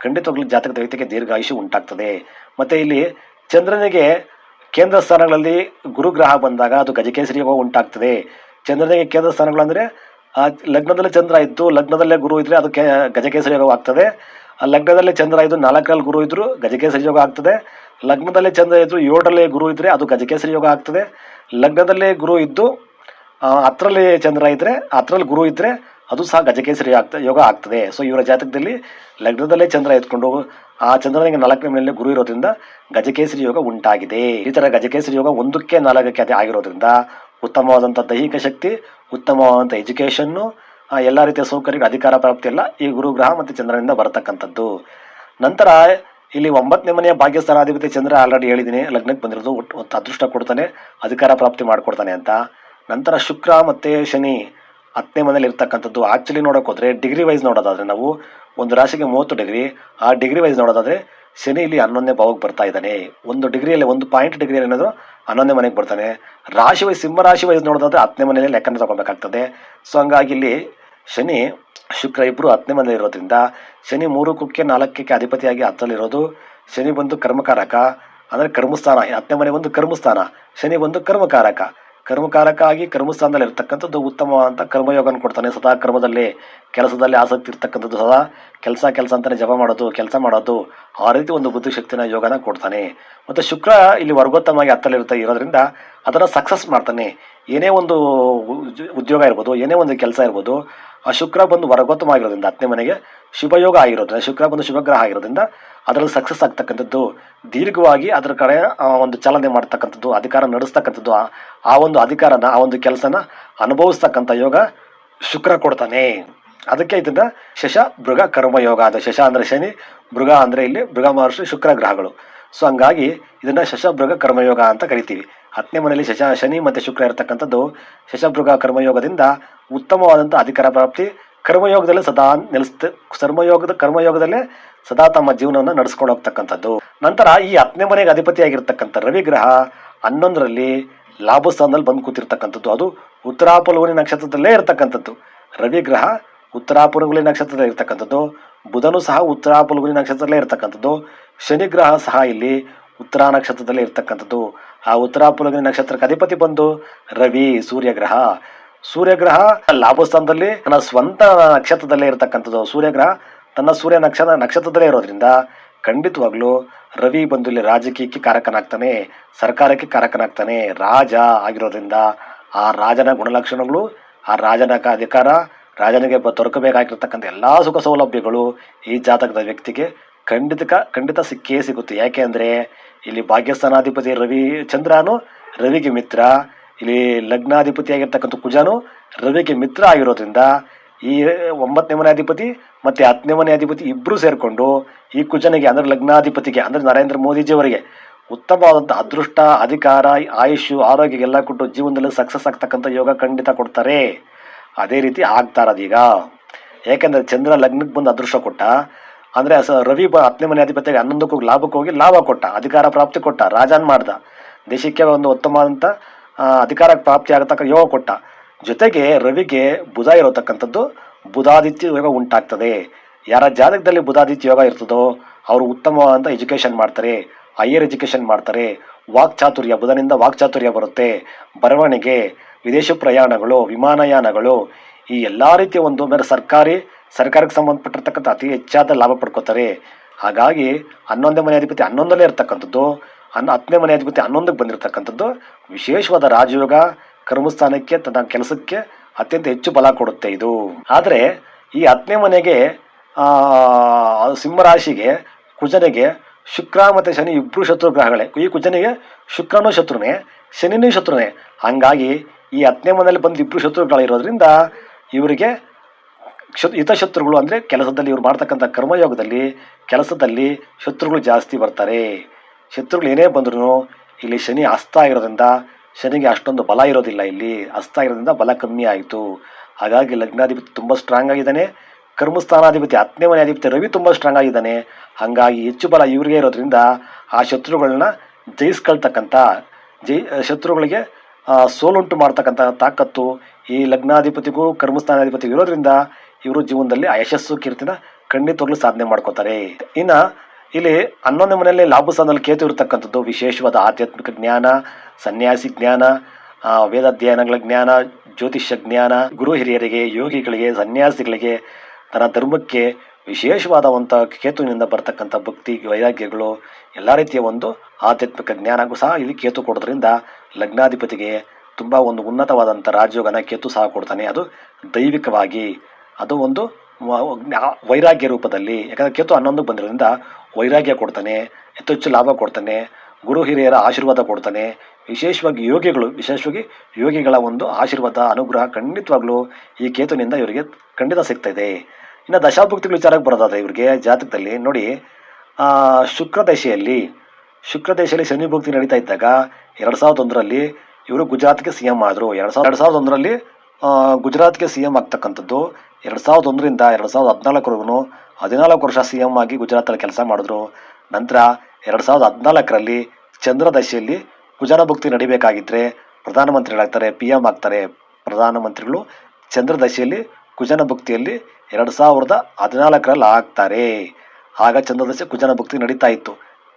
ಖಂಡಿತವಾಗ್ಲೂ ಜಾತಕ ವ್ಯಕ್ತಿಗೆ ದೀರ್ಘ ಆಯುಷ್ ಉಂಟಾಗ್ತದೆ. ಮತ್ತೆ ಇಲ್ಲಿ ಚಂದ್ರನಿಗೆ ಕೇಂದ್ರ ಸ್ಥಾನಗಳಲ್ಲಿ ಗುರುಗ್ರಹ ಬಂದಾಗ ಅದು ಗಜಕೇಸರಿ ಯೋಗ ಉಂಟಾಗ್ತದೆ. ಚಂದ್ರನಿಗೆ ಕೇಂದ್ರ ಸ್ಥಾನಗಳು ಅಂದರೆ ಲಗ್ನದಲ್ಲಿ ಚಂದ್ರ ಇತ್ತು ಲಗ್ನದಲ್ಲೇ ಗುರು ಇದ್ರೆ ಅದು ಗಜಕೇಸರಿ ಯೋಗ ಆಗ್ತದೆ ಲಗ್ನದಲ್ಲೇ ಚಂದ್ರ ಇದ್ದು ನಾಲ್ಕರಲ್ಲಿ ಗುರು ಇದ್ರು ಗಜಕೇಸರಿ ಯೋಗ ಆಗ್ತದೆ. ಲಗ್ನದಲ್ಲೇ ಚಂದ್ರ ಇದ್ರು ಏಳರಲ್ಲಿ ಗುರು ಇದ್ರೆ ಅದು ಗಜಕೇಸರಿ ಯೋಗ ಆಗ್ತದೆ. ಲಗ್ನದಲ್ಲೇ ಗುರು ಇದ್ದು ಆ, ಹತ್ತರಲ್ಲಿ ಚಂದ್ರ ಇದ್ರೆ ಹತ್ತರಲ್ಲಿ ಗುರು ಇದ್ರೆ ಅದು ಸಹ ಗಜಕೇಸರಿ ಆಗ್ತದೆ ಯೋಗ ಆಗ್ತದೆ. ಸೊ ಇವರ ಜಾತಕದಲ್ಲಿ ಲಗ್ನದಲ್ಲೇ ಚಂದ್ರ ಎತ್ಕೊಂಡು ಆ ಚಂದ್ರನಿಗೆ ನಾಲ್ಕನೇ ಮೇಲೆ ಗುರು ಇರೋದ್ರಿಂದ ಗಜಕೇಸರಿ ಯೋಗ ಉಂಟಾಗಿದೆ. ಈ ಥರ ಗಜಕೇಸರಿ ಯೋಗ ಒಂದಕ್ಕೆ ನಾಲ್ಕಕ್ಕೆ ಅದೇ ಆಗಿರೋದ್ರಿಂದ ಉತ್ತಮವಾದಂಥ ದೈಹಿಕ ಶಕ್ತಿ ಉತ್ತಮವಾದಂಥ ಎಜುಕೇಷನ್ನು ಎಲ್ಲ ರೀತಿಯ ಸೌಕರ್ಯ ಅಧಿಕಾರ ಪ್ರಾಪ್ತಿ ಎಲ್ಲ ಈ ಗುರುಗ್ರಹ ಮತ್ತು ಚಂದ್ರನಿಂದ ಬರತಕ್ಕಂಥದ್ದು. ನಂತರ ಇಲ್ಲಿ ಒಂಬತ್ತನೇ ಮನೆಯ ಭಾಗ್ಯಸ್ಥಾನಾಧಿಪತಿ ಚಂದ್ರ ಆಲ್ರೆಡಿ ಹೇಳಿದ್ದೀನಿ ಲಗ್ನಕ್ಕೆ ಬಂದಿರೋದು ಒಟ್ಟು ಅದೃಷ್ಟ ಕೊಡ್ತಾನೆ, ಅಧಿಕಾರ ಪ್ರಾಪ್ತಿ ಮಾಡಿಕೊಡ್ತಾನೆ ಅಂತ. ನಂತರ ಶುಕ್ರ ಮತ್ತು ಶನಿ ಹತ್ತನೇ ಮನೇಲಿ ಇರ್ತಕ್ಕಂಥದ್ದು. ಆ್ಯಕ್ಚುಲಿ ನೋಡೋಕೆ ಹೋದರೆ ಡಿಗ್ರಿ ವೈಸ್ ನೋಡೋದಾದ್ರೆ ನಾವು ಒಂದು ರಾಶಿಗೆ ಮೂವತ್ತು ಡಿಗ್ರಿ ಆ ಡಿಗ್ರಿ ವೈಸ್ ನೋಡೋದಾದ್ರೆ ಶನಿ ಇಲ್ಲಿ ಹನ್ನೊಂದನೇ ಭಾವಕ್ಕೆ ಬರ್ತಾ ಇದ್ದಾನೆ. ಒಂದು ಡಿಗ್ರಿಯಲ್ಲಿ ಒಂದು ಪಾಯಿಂಟ್ ಡಿಗ್ರಿಯಲ್ಲಿ ಏನಾದರೂ ಹನ್ನೊಂದನೇ ಮನೆಗೆ ಬರ್ತಾನೆ. ರಾಶಿ ವೈಸ್ ಸಿಂಹ ರಾಶಿ ವೈಸ್ ನೋಡೋದಾದ್ರೆ ಹತ್ತನೇ ಮನೆಯಲ್ಲಿ ಲೆಕ್ಕನ ತಗೋಬೇಕಾಗ್ತದೆ. ಸೊ ಹಂಗಾಗಿ ಇಲ್ಲಿ ಶನಿ, ಶುಕ್ರ ಇಬ್ಬರು ಹತ್ತನೇ ಮನೆಯಲ್ಲಿ ಇರೋದ್ರಿಂದ ಶನಿ ಮೂರು ಕುಕ್ಕೆ ನಾಲ್ಕಕ್ಕೆ ಅಧಿಪತಿಯಾಗಿ ಹತ್ತಲ್ಲಿರೋದು ಶನಿ ಬಂದು ಕರ್ಮಕಾರಕ. ಅಂದರೆ ಕರ್ಮಸ್ಥಾನ, ಹತ್ತನೇ ಮನೆ ಒಂದು ಕರ್ಮಸ್ಥಾನ. ಶನಿ ಬಂದು ಕರ್ಮಕಾರಕ. ಕರ್ಮಕಾರಕ ಆಗಿ ಕರ್ಮಸ್ಥಾನದಲ್ಲಿ ಇರ್ತಕ್ಕಂಥದ್ದು ಉತ್ತಮವಾದಂಥ ಕರ್ಮಯೋಗನ ಕೊಡ್ತಾನೆ. ಸದಾ ಕರ್ಮದಲ್ಲಿ, ಕೆಲಸದಲ್ಲಿ ಆಸಕ್ತಿ ಇರ್ತಕ್ಕಂಥದ್ದು ಸದಾ ಕೆಲಸ ಕೆಲಸ ಅಂತಾನೆ ಜಪ ಮಾಡೋದು, ಕೆಲಸ ಮಾಡೋದು ಆ ರೀತಿ ಒಂದು ಬುದ್ಧಿಶಕ್ತಿನ ಯೋಗನ ಕೊಡ್ತಾನೆ. ಮತ್ತು ಶುಕ್ರ ಇಲ್ಲಿ ವರ್ಗೋತ್ತಮವಾಗಿ ಹತ್ತಲ್ಲಿರುತ್ತೆ ಇರೋದ್ರಿಂದ ಅದನ್ನು ಸಕ್ಸಸ್ ಮಾಡ್ತಾನೆ. ಏನೇ ಒಂದು ಉದ್ಯೋಗ ಇರ್ಬೋದು, ಏನೇ ಒಂದು ಕೆಲಸ ಇರ್ಬೋದು, ಆ ಶುಕ್ರ ಬಂದು ವರ್ಗೋತ್ತಮ ಆಗಿರೋದ್ರಿಂದ, ಹತ್ತನೇ ಮನೆಗೆ ಶುಭಯೋಗ ಆಗಿರೋದ್ರಿಂದ, ಶುಕ್ರ ಬಂದು ಶುಭಗ್ರಹ ಆಗಿರೋದ್ರಿಂದ ಅದರಲ್ಲಿ ಸಕ್ಸಸ್ ಆಗ್ತಕ್ಕಂಥದ್ದು ದೀರ್ಘವಾಗಿ ಅದರ ಕಡೆ ಒಂದು ಚಾಲನೆ ಮಾಡ್ತಕ್ಕಂಥದ್ದು, ಅಧಿಕಾರ ನಡೆಸ್ತಕ್ಕಂಥದ್ದು, ಆ- ಆ ಒಂದು ಅಧಿಕಾರನ, ಆ ಒಂದು ಕೆಲಸನ ಅನುಭವಿಸ್ತಕ್ಕಂಥ ಯೋಗ ಶುಕ್ರ ಕೊಡ್ತಾನೆ. ಅದಕ್ಕೆ ಇದನ್ನ ಶಶ ಮೃಗ ಕರ್ಮಯೋಗ ಅದು ಶಶ ಅಂದ್ರೆ ಶನಿ ಮೃಗ ಅಂದ್ರೆ ಇಲ್ಲಿ ಮೃಗ ಮಹರ್ಷಿ ಶುಕ್ರ ಗ್ರಹಗಳು. ಸೊ ಹಂಗಾಗಿ ಇದನ್ನ ಶಶಭೃಗ ಕರ್ಮಯೋಗ ಅಂತ ಕರಿತೀವಿ. ಹತ್ತನೇ ಮನೆಯಲ್ಲಿ ಶಶ, ಶನಿ ಮತ್ತೆ ಶುಕ್ರ ಇರತಕ್ಕಂಥದ್ದು ಶಶಭೃಗ ಕರ್ಮಯೋಗದಿಂದ ಉತ್ತಮವಾದಂಥ ಅಧಿಕಾರ ಪ್ರಾಪ್ತಿ ಕರ್ಮಯೋಗದಲ್ಲೇ ಸದಾ ನೆಲೆಸ್ತ ಕರ್ಮಯೋಗದ ಕರ್ಮಯೋಗದಲ್ಲೇ ಸದಾ ತಮ್ಮ ಜೀವನವನ್ನು ನಡೆಸ್ಕೊಂಡು ಹೋಗ್ತಕ್ಕಂಥದ್ದು. ನಂತರ ಈ ಹತ್ತನೇ ಮನೆಗೆ ಅಧಿಪತಿಯಾಗಿರ್ತಕ್ಕಂಥ ರವಿ ಗ್ರಹ ಹನ್ನೊಂದರಲ್ಲಿ ಲಾಭಸ್ಥಾನದಲ್ಲಿ ಬಂದು ಕೂತಿರ್ತಕ್ಕಂಥದ್ದು. ಅದು ಉತ್ತರಾಪಲುವನಿ ನಕ್ಷತ್ರದಲ್ಲೇ ಇರತಕ್ಕಂಥದ್ದು. ರವಿ ಗ್ರಹ ಉತ್ತರಾಪುರಗುಲಿ ನಕ್ಷತ್ರದಲ್ಲಿ ಇರ್ತಕ್ಕಂಥದ್ದು. ಬುಧನು ಸಹ ಉತ್ತರಾಪುಲಗುಲಿ ನಕ್ಷತ್ರದಲ್ಲೇ ಇರತಕ್ಕಂಥದ್ದು. ಶನಿ ಗ್ರಹ ಸಹ ಇಲ್ಲಿ ಉತ್ತರ ನಕ್ಷತ್ರದಲ್ಲೇ ಇರತಕ್ಕಂಥದ್ದು. ಆ ಉತ್ತರಾಪುಲಗುಲಿ ನಕ್ಷತ್ರಕ್ಕೆ ಅಧಿಪತಿ ಬಂದು ರವಿ ಸೂರ್ಯಗ್ರಹ ಸೂರ್ಯಗ್ರಹ ಲಾಭಸ್ಥಾನದಲ್ಲಿ ತನ್ನ ಸ್ವಂತ ನಕ್ಷತ್ರದಲ್ಲೇ ಇರತಕ್ಕಂಥದ್ದು. ಸೂರ್ಯಗ್ರಹ ತನ್ನ ಸೂರ್ಯ ನಕ್ಷತ್ರ ನಕ್ಷತ್ರದಲ್ಲೇ ಇರೋದ್ರಿಂದ ಖಂಡಿತವಾಗ್ಲೂ ರವಿ ಬಂದು ಇಲ್ಲಿ ರಾಜಕೀಯಕ್ಕೆ ಕಾರಕನಾಗ್ತಾನೆ, ಸರ್ಕಾರಕ್ಕೆ ಕಾರಕನಾಗ್ತಾನೆ, ರಾಜ ಆಗಿರೋದ್ರಿಂದ ಆ ರಾಜನ ಗುಣಲಕ್ಷಣಗಳು, ಆ ರಾಜನ ಅಧಿಕಾರ, ರಾಜನಿಗೆ ದೊರಕಬೇಕಾಗಿರ್ತಕ್ಕಂಥ ಎಲ್ಲ ಸುಖ ಸೌಲಭ್ಯಗಳು ಈ ಜಾತಕದ ವ್ಯಕ್ತಿಗೆ ಖಂಡಿತ ಖಂಡಿತ ಸಿಕ್ಕೇ ಸಿಗುತ್ತೆ. ಯಾಕೆ ಅಂದರೆ ಇಲ್ಲಿ ಭಾಗ್ಯಸ್ಥಾನಾಧಿಪತಿ ರವಿ ಚಂದ್ರನು, ರವಿಗೆ ಮಿತ್ರ. ಇಲ್ಲಿ ಲಗ್ನಾಧಿಪತಿ ಆಗಿರ್ತಕ್ಕಂಥ ಕುಜನು ರವಿಗೆ ಮಿತ್ರ ಆಗಿರೋದ್ರಿಂದ ಈ ಒಂಬತ್ತನೇ ಮನೆ ಅಧಿಪತಿ ಮತ್ತು ಹತ್ತನೇ ಮನೆ ಅಧಿಪತಿ ಇಬ್ಬರು ಸೇರಿಕೊಂಡು ಈ ಕುಜನಿಗೆ ಅಂದರೆ ಲಗ್ನಾಧಿಪತಿಗೆ ಅಂದರೆ ನರೇಂದ್ರ ಮೋದಿಜಿಯವರಿಗೆ ಉತ್ತಮವಾದಂಥ ಅದೃಷ್ಟ, ಅಧಿಕಾರ ಆಯುಷು ಆರೋಗ್ಯ ಎಲ್ಲ ಕೊಟ್ಟು ಜೀವನದಲ್ಲಿ ಸಕ್ಸಸ್ ಆಗ್ತಕ್ಕಂಥ ಯೋಗ ಖಂಡಿತ ಕೊಡ್ತಾರೆ. ಅದೇ ರೀತಿ ಆಗ್ತಾ ಇರೋದೀಗ ಯಾಕೆಂದರೆ ಚಂದ್ರ ಲಗ್ನಕ್ಕೆ ಬಂದು ಅದೃಷ್ಟ ಕೊಟ್ಟ, ಅಂದರೆ ರವಿ ಬ ಹತ್ತನೇ ಮನೆ ಅಧಿಪತಿಗೆ ಹನ್ನೊಂದಕ್ಕೂ ಲಾಭಕ್ಕೆ ಹೋಗಿ ಲಾಭ ಕೊಟ್ಟ, ಅಧಿಕಾರ ಪ್ರಾಪ್ತಿ ಕೊಟ್ಟ, ರಾಜನ್ ಮಾಡ್ದ, ದೇಶಕ್ಕೆ ಒಂದು ಉತ್ತಮವಾದಂಥ ಅಧಿಕಾರ ಪ್ರಾಪ್ತಿ ಆಗತಕ್ಕ ಯೋಗ ಕೊಟ್ಟ ಜೊತೆಗೆ ರವಿಗೆ ಬುಧ ಇರತಕ್ಕಂಥದ್ದು ಬುಧಾದಿತ್ಯ ಯೋಗ ಉಂಟಾಗ್ತದೆ. ಯಾರ ಜಾತಕದಲ್ಲಿ ಬುಧಾದಿತ್ಯ ಯೋಗ ಇರ್ತದೋ ಅವರು ಉತ್ತಮವಾದಂಥ ಎಜುಕೇಷನ್ ಮಾಡ್ತಾರೆ, ಹೈಯರ್ ಎಜುಕೇಷನ್ ಮಾಡ್ತಾರೆ ವಾಕ್ಚಾತುರ್ಯ ಬುಧನಿಂದ ವಾಕ್ಚಾತುರ್ಯ ಬರುತ್ತೆ. ಬರವಣಿಗೆ, ವಿದೇಶ ಪ್ರಯಾಣಗಳು, ವಿಮಾನಯಾನಗಳು ಈ ಎಲ್ಲ ರೀತಿಯ ಒಂದು ಮೇಲೆ ಸರ್ಕಾರಿ, ಸರ್ಕಾರಕ್ಕೆ ಸಂಬಂಧಪಟ್ಟಿರ್ತಕ್ಕಂಥ ಅತಿ ಹೆಚ್ಚಾದ ಲಾಭ ಪಡ್ಕೋತಾರೆ. ಹಾಗಾಗಿ ಹನ್ನೊಂದನೇ ಮನೆ ಅಧಿಪತಿ ಹನ್ನೊಂದಲ್ಲೇ ಇರ್ತಕ್ಕಂಥದ್ದು ಹನ್ನ ಹತ್ತನೇ ಮನೆ ಅಧಿಪತಿ ಹನ್ನೊಂದಕ್ಕೆ ಬಂದಿರತಕ್ಕಂಥದ್ದು ವಿಶೇಷವಾದ ರಾಜಯೋಗ ಕರ್ಮಸ್ಥಾನಕ್ಕೆ, ತನ್ನ ಕೆಲಸಕ್ಕೆ ಅತ್ಯಂತ ಹೆಚ್ಚು ಬಲ ಕೊಡುತ್ತೆ ಇದು. ಆದರೆ ಈ ಹತ್ತನೇ ಮನೆಗೆ ಸಿಂಹರಾಶಿಗೆ, ಕುಜನೆಗೆ ಶುಕ್ರ ಮತ್ತು ಶನಿ ಇಬ್ಬರು ಶತ್ರು ಗ್ರಹಗಳೇ. ಈ ಕುಜನಿಗೆ ಶುಕ್ರನೂ ಶತ್ರುನೇ, ಶನಿನೂ ಶತ್ರುನೇ. ಹಾಗಾಗಿ ಈ ಹತ್ತನೇ ಮನೆಯಲ್ಲಿ ಬಂದು ಇಬ್ಬರು ಶತ್ರುಗಳಿರೋದ್ರಿಂದ ಇವರಿಗೆ ಶತ್ ಹಿತಶತ್ರುಗಳು ಅಂದರೆ ಕೆಲಸದಲ್ಲಿ ಇವರು ಮಾಡ್ತಕ್ಕಂಥ ಕರ್ಮಯೋಗದಲ್ಲಿ, ಕೆಲಸದಲ್ಲಿ ಶತ್ರುಗಳು ಜಾಸ್ತಿ ಬರ್ತಾರೆ. ಶತ್ರುಗಳು ಏನೇ ಬಂದ್ರೂ ಇಲ್ಲಿ ಶನಿ ಅಸ್ತ ಇರೋದ್ರಿಂದ ಶನಿಗೆ ಅಷ್ಟೊಂದು ಬಲ ಇರೋದಿಲ್ಲ. ಇಲ್ಲಿ ಅಸ್ತ ಇರೋದ್ರಿಂದ ಬಲ ಕಮ್ಮಿ ಆಯಿತು. ಹಾಗಾಗಿ ಲಗ್ನಾಧಿಪತಿ ತುಂಬ ಸ್ಟ್ರಾಂಗ್ ಆಗಿದ್ದಾನೆ. ಕರ್ಮಸ್ಥಾನಾಧಿಪತಿ ಹತ್ತನೇ ಮನೆ ಅಧಿಪತಿ ರವಿ ತುಂಬ ಸ್ಟ್ರಾಂಗ್ ಆಗಿದ್ದಾನೆ. ಹಾಗಾಗಿ ಹೆಚ್ಚು ಬಲ ಇವರಿಗೆ ಇರೋದ್ರಿಂದ ಆ ಶತ್ರುಗಳನ್ನ ಜಯಿಸ್ಕೊಳ್ತಕ್ಕಂಥ, ಜೈ, ಶತ್ರುಗಳಿಗೆ ಸೋಲುಂಟು ಮಾಡ್ತಕ್ಕಂಥ ತಾಕತ್ತು ಈ ಲಗ್ನಾಧಿಪತಿಗೂ ಕರ್ಮಸ್ಥಾನಾಧಿಪತಿಗೂ ಇರೋದ್ರಿಂದ ಇವರು ಜೀವನದಲ್ಲಿ ಆ ಯಶಸ್ಸು, ಕೀರ್ತಿನ ಖಂಡಿತವಾಗ್ಲೂ ಸಾಧನೆ ಮಾಡ್ಕೋತಾರೆ. ಇನ್ನು ಇಲ್ಲಿ ಹನ್ನೊಂದನೇ ಮನೆಯಲ್ಲಿ ಲಾಭ ಸ್ಥಾನದಲ್ಲಿ ಕೇತು ಇರತಕ್ಕಂಥದ್ದು ವಿಶೇಷವಾದ ಆಧ್ಯಾತ್ಮಿಕ ಜ್ಞಾನ ಸನ್ಯಾಸಿ ಜ್ಞಾನ ವೇದಾಧ್ಯಯನಗಳ ಜ್ಞಾನ, ಜ್ಯೋತಿಷ್ಯ ಜ್ಞಾನ, ಗುರು ಹಿರಿಯರಿಗೆ, ಯೋಗಿಗಳಿಗೆ, ಸನ್ಯಾಸಿಗಳಿಗೆ, ತನ್ನ ಧರ್ಮಕ್ಕೆ ವಿಶೇಷವಾದಂಥ ಕೇತುವಿನಿಂದ ಬರ್ತಕ್ಕಂಥ ಭಕ್ತಿ, ವೈರಾಗ್ಯಗಳು, ಎಲ್ಲ ರೀತಿಯ ಒಂದು ಆಧ್ಯಾತ್ಮಿಕ ಜ್ಞಾನಕ್ಕೂ ಸಹ ಇಲ್ಲಿ ಕೇತು ಕೊಡೋದ್ರಿಂದ ಲಗ್ನಾಧಿಪತಿಗೆ ತುಂಬ ಒಂದು ಉನ್ನತವಾದಂಥ ರಾಜಯೋಗನ ಕೇತು ಸಹ ಕೊಡ್ತಾನೆ. ಅದು ದೈವಿಕವಾಗಿ, ಅದು ಒಂದು ವೈರಾಗ್ಯ ರೂಪದಲ್ಲಿ, ಯಾಕಂದರೆ ಕೇತು ಹನ್ನೊಂದಕ್ಕೆ ಬಂದಿರೋದ್ರಿಂದ ವೈರಾಗ್ಯ ಕೊಡ್ತಾನೆ ಹೆಚ್ಚು ಲಾಭ ಕೊಡ್ತಾನೆ, ಗುರು ಹಿರಿಯರ ಆಶೀರ್ವಾದ ಕೊಡ್ತಾನೆ ವಿಶೇಷವಾಗಿ ಯೋಗಿಗಳು, ವಿಶೇಷವಾಗಿ ಯೋಗಿಗಳ ಒಂದು ಆಶೀರ್ವಾದ, ಅನುಗ್ರಹ ಖಂಡಿತವಾಗ್ಲೂ ಈ ಕೇತುನಿಂದ ಇವರಿಗೆ ಖಂಡಿತ ಸಿಗ್ತಾ ಇದೆ ಇನ್ನು ದಶಾಭುಕ್ತಿಗಳ ವಿಚಾರಕ್ಕೆ ಬರೋದಾದ್ರೆ ಇವರಿಗೆ ಜಾತಕದಲ್ಲಿ ನೋಡಿ ಶುಕ್ರ ದಶೆಯಲ್ಲಿ ಶುಕ್ರ ದಶೆಯಲ್ಲಿ ನಡೀತಾ ಇದ್ದಾಗ ಎರಡು ಸಾವಿರದ ಒಂದರಲ್ಲಿ ಇವರು ಗುಜರಾತ್ಗೆ ಸಿ ಎಂ ಆದರು. ಎರಡು ಸಾವಿರದ ಎರಡು ಸಾವಿರದ ಒಂದರಲ್ಲಿ ಗುಜರಾತ್ಗೆ ಸಿ ಎಂ ಆಗ್ತಕ್ಕಂಥದ್ದು. ಎರಡು ಸಾವಿರದ ಒಂದರಿಂದ ಎರಡು ಸಾವಿರದ ಹದಿನಾಲ್ಕರವರೆಗೂ ಹದಿನಾಲ್ಕು ವರ್ಷ ಸಿ ಎಂ ಆಗಿ ಗುಜರಾತಲ್ಲಿ ಕೆಲಸ ಮಾಡಿದ್ರು. ನಂತರ ಎರಡು ಸಾವಿರದ ಹದಿನಾಲ್ಕರಲ್ಲಿ ಚಂದ್ರ ದಶೆಯಲ್ಲಿ ಕುಜನ ಭಕ್ತಿ ನಡಿಬೇಕಾಗಿದ್ದರೆ ಪ್ರಧಾನಮಂತ್ರಿಗಳಾಗ್ತಾರೆ ಪಿ ಎಂ ಆಗ್ತಾರೆ ಪ್ರಧಾನಮಂತ್ರಿಗಳು ಚಂದ್ರದಶೆಯಲ್ಲಿ ಕುಜನ ಭಕ್ತಿಯಲ್ಲಿ ಎರಡು ಸಾವಿರದ ಹದಿನಾಲ್ಕರಲ್ಲಿ ಆಗ್ತಾರೆ. ಆಗ ಚಂದ್ರದಶೆ ಕುಜನ ಭಕ್ತಿ ನಡೀತಾ ಇತ್ತು.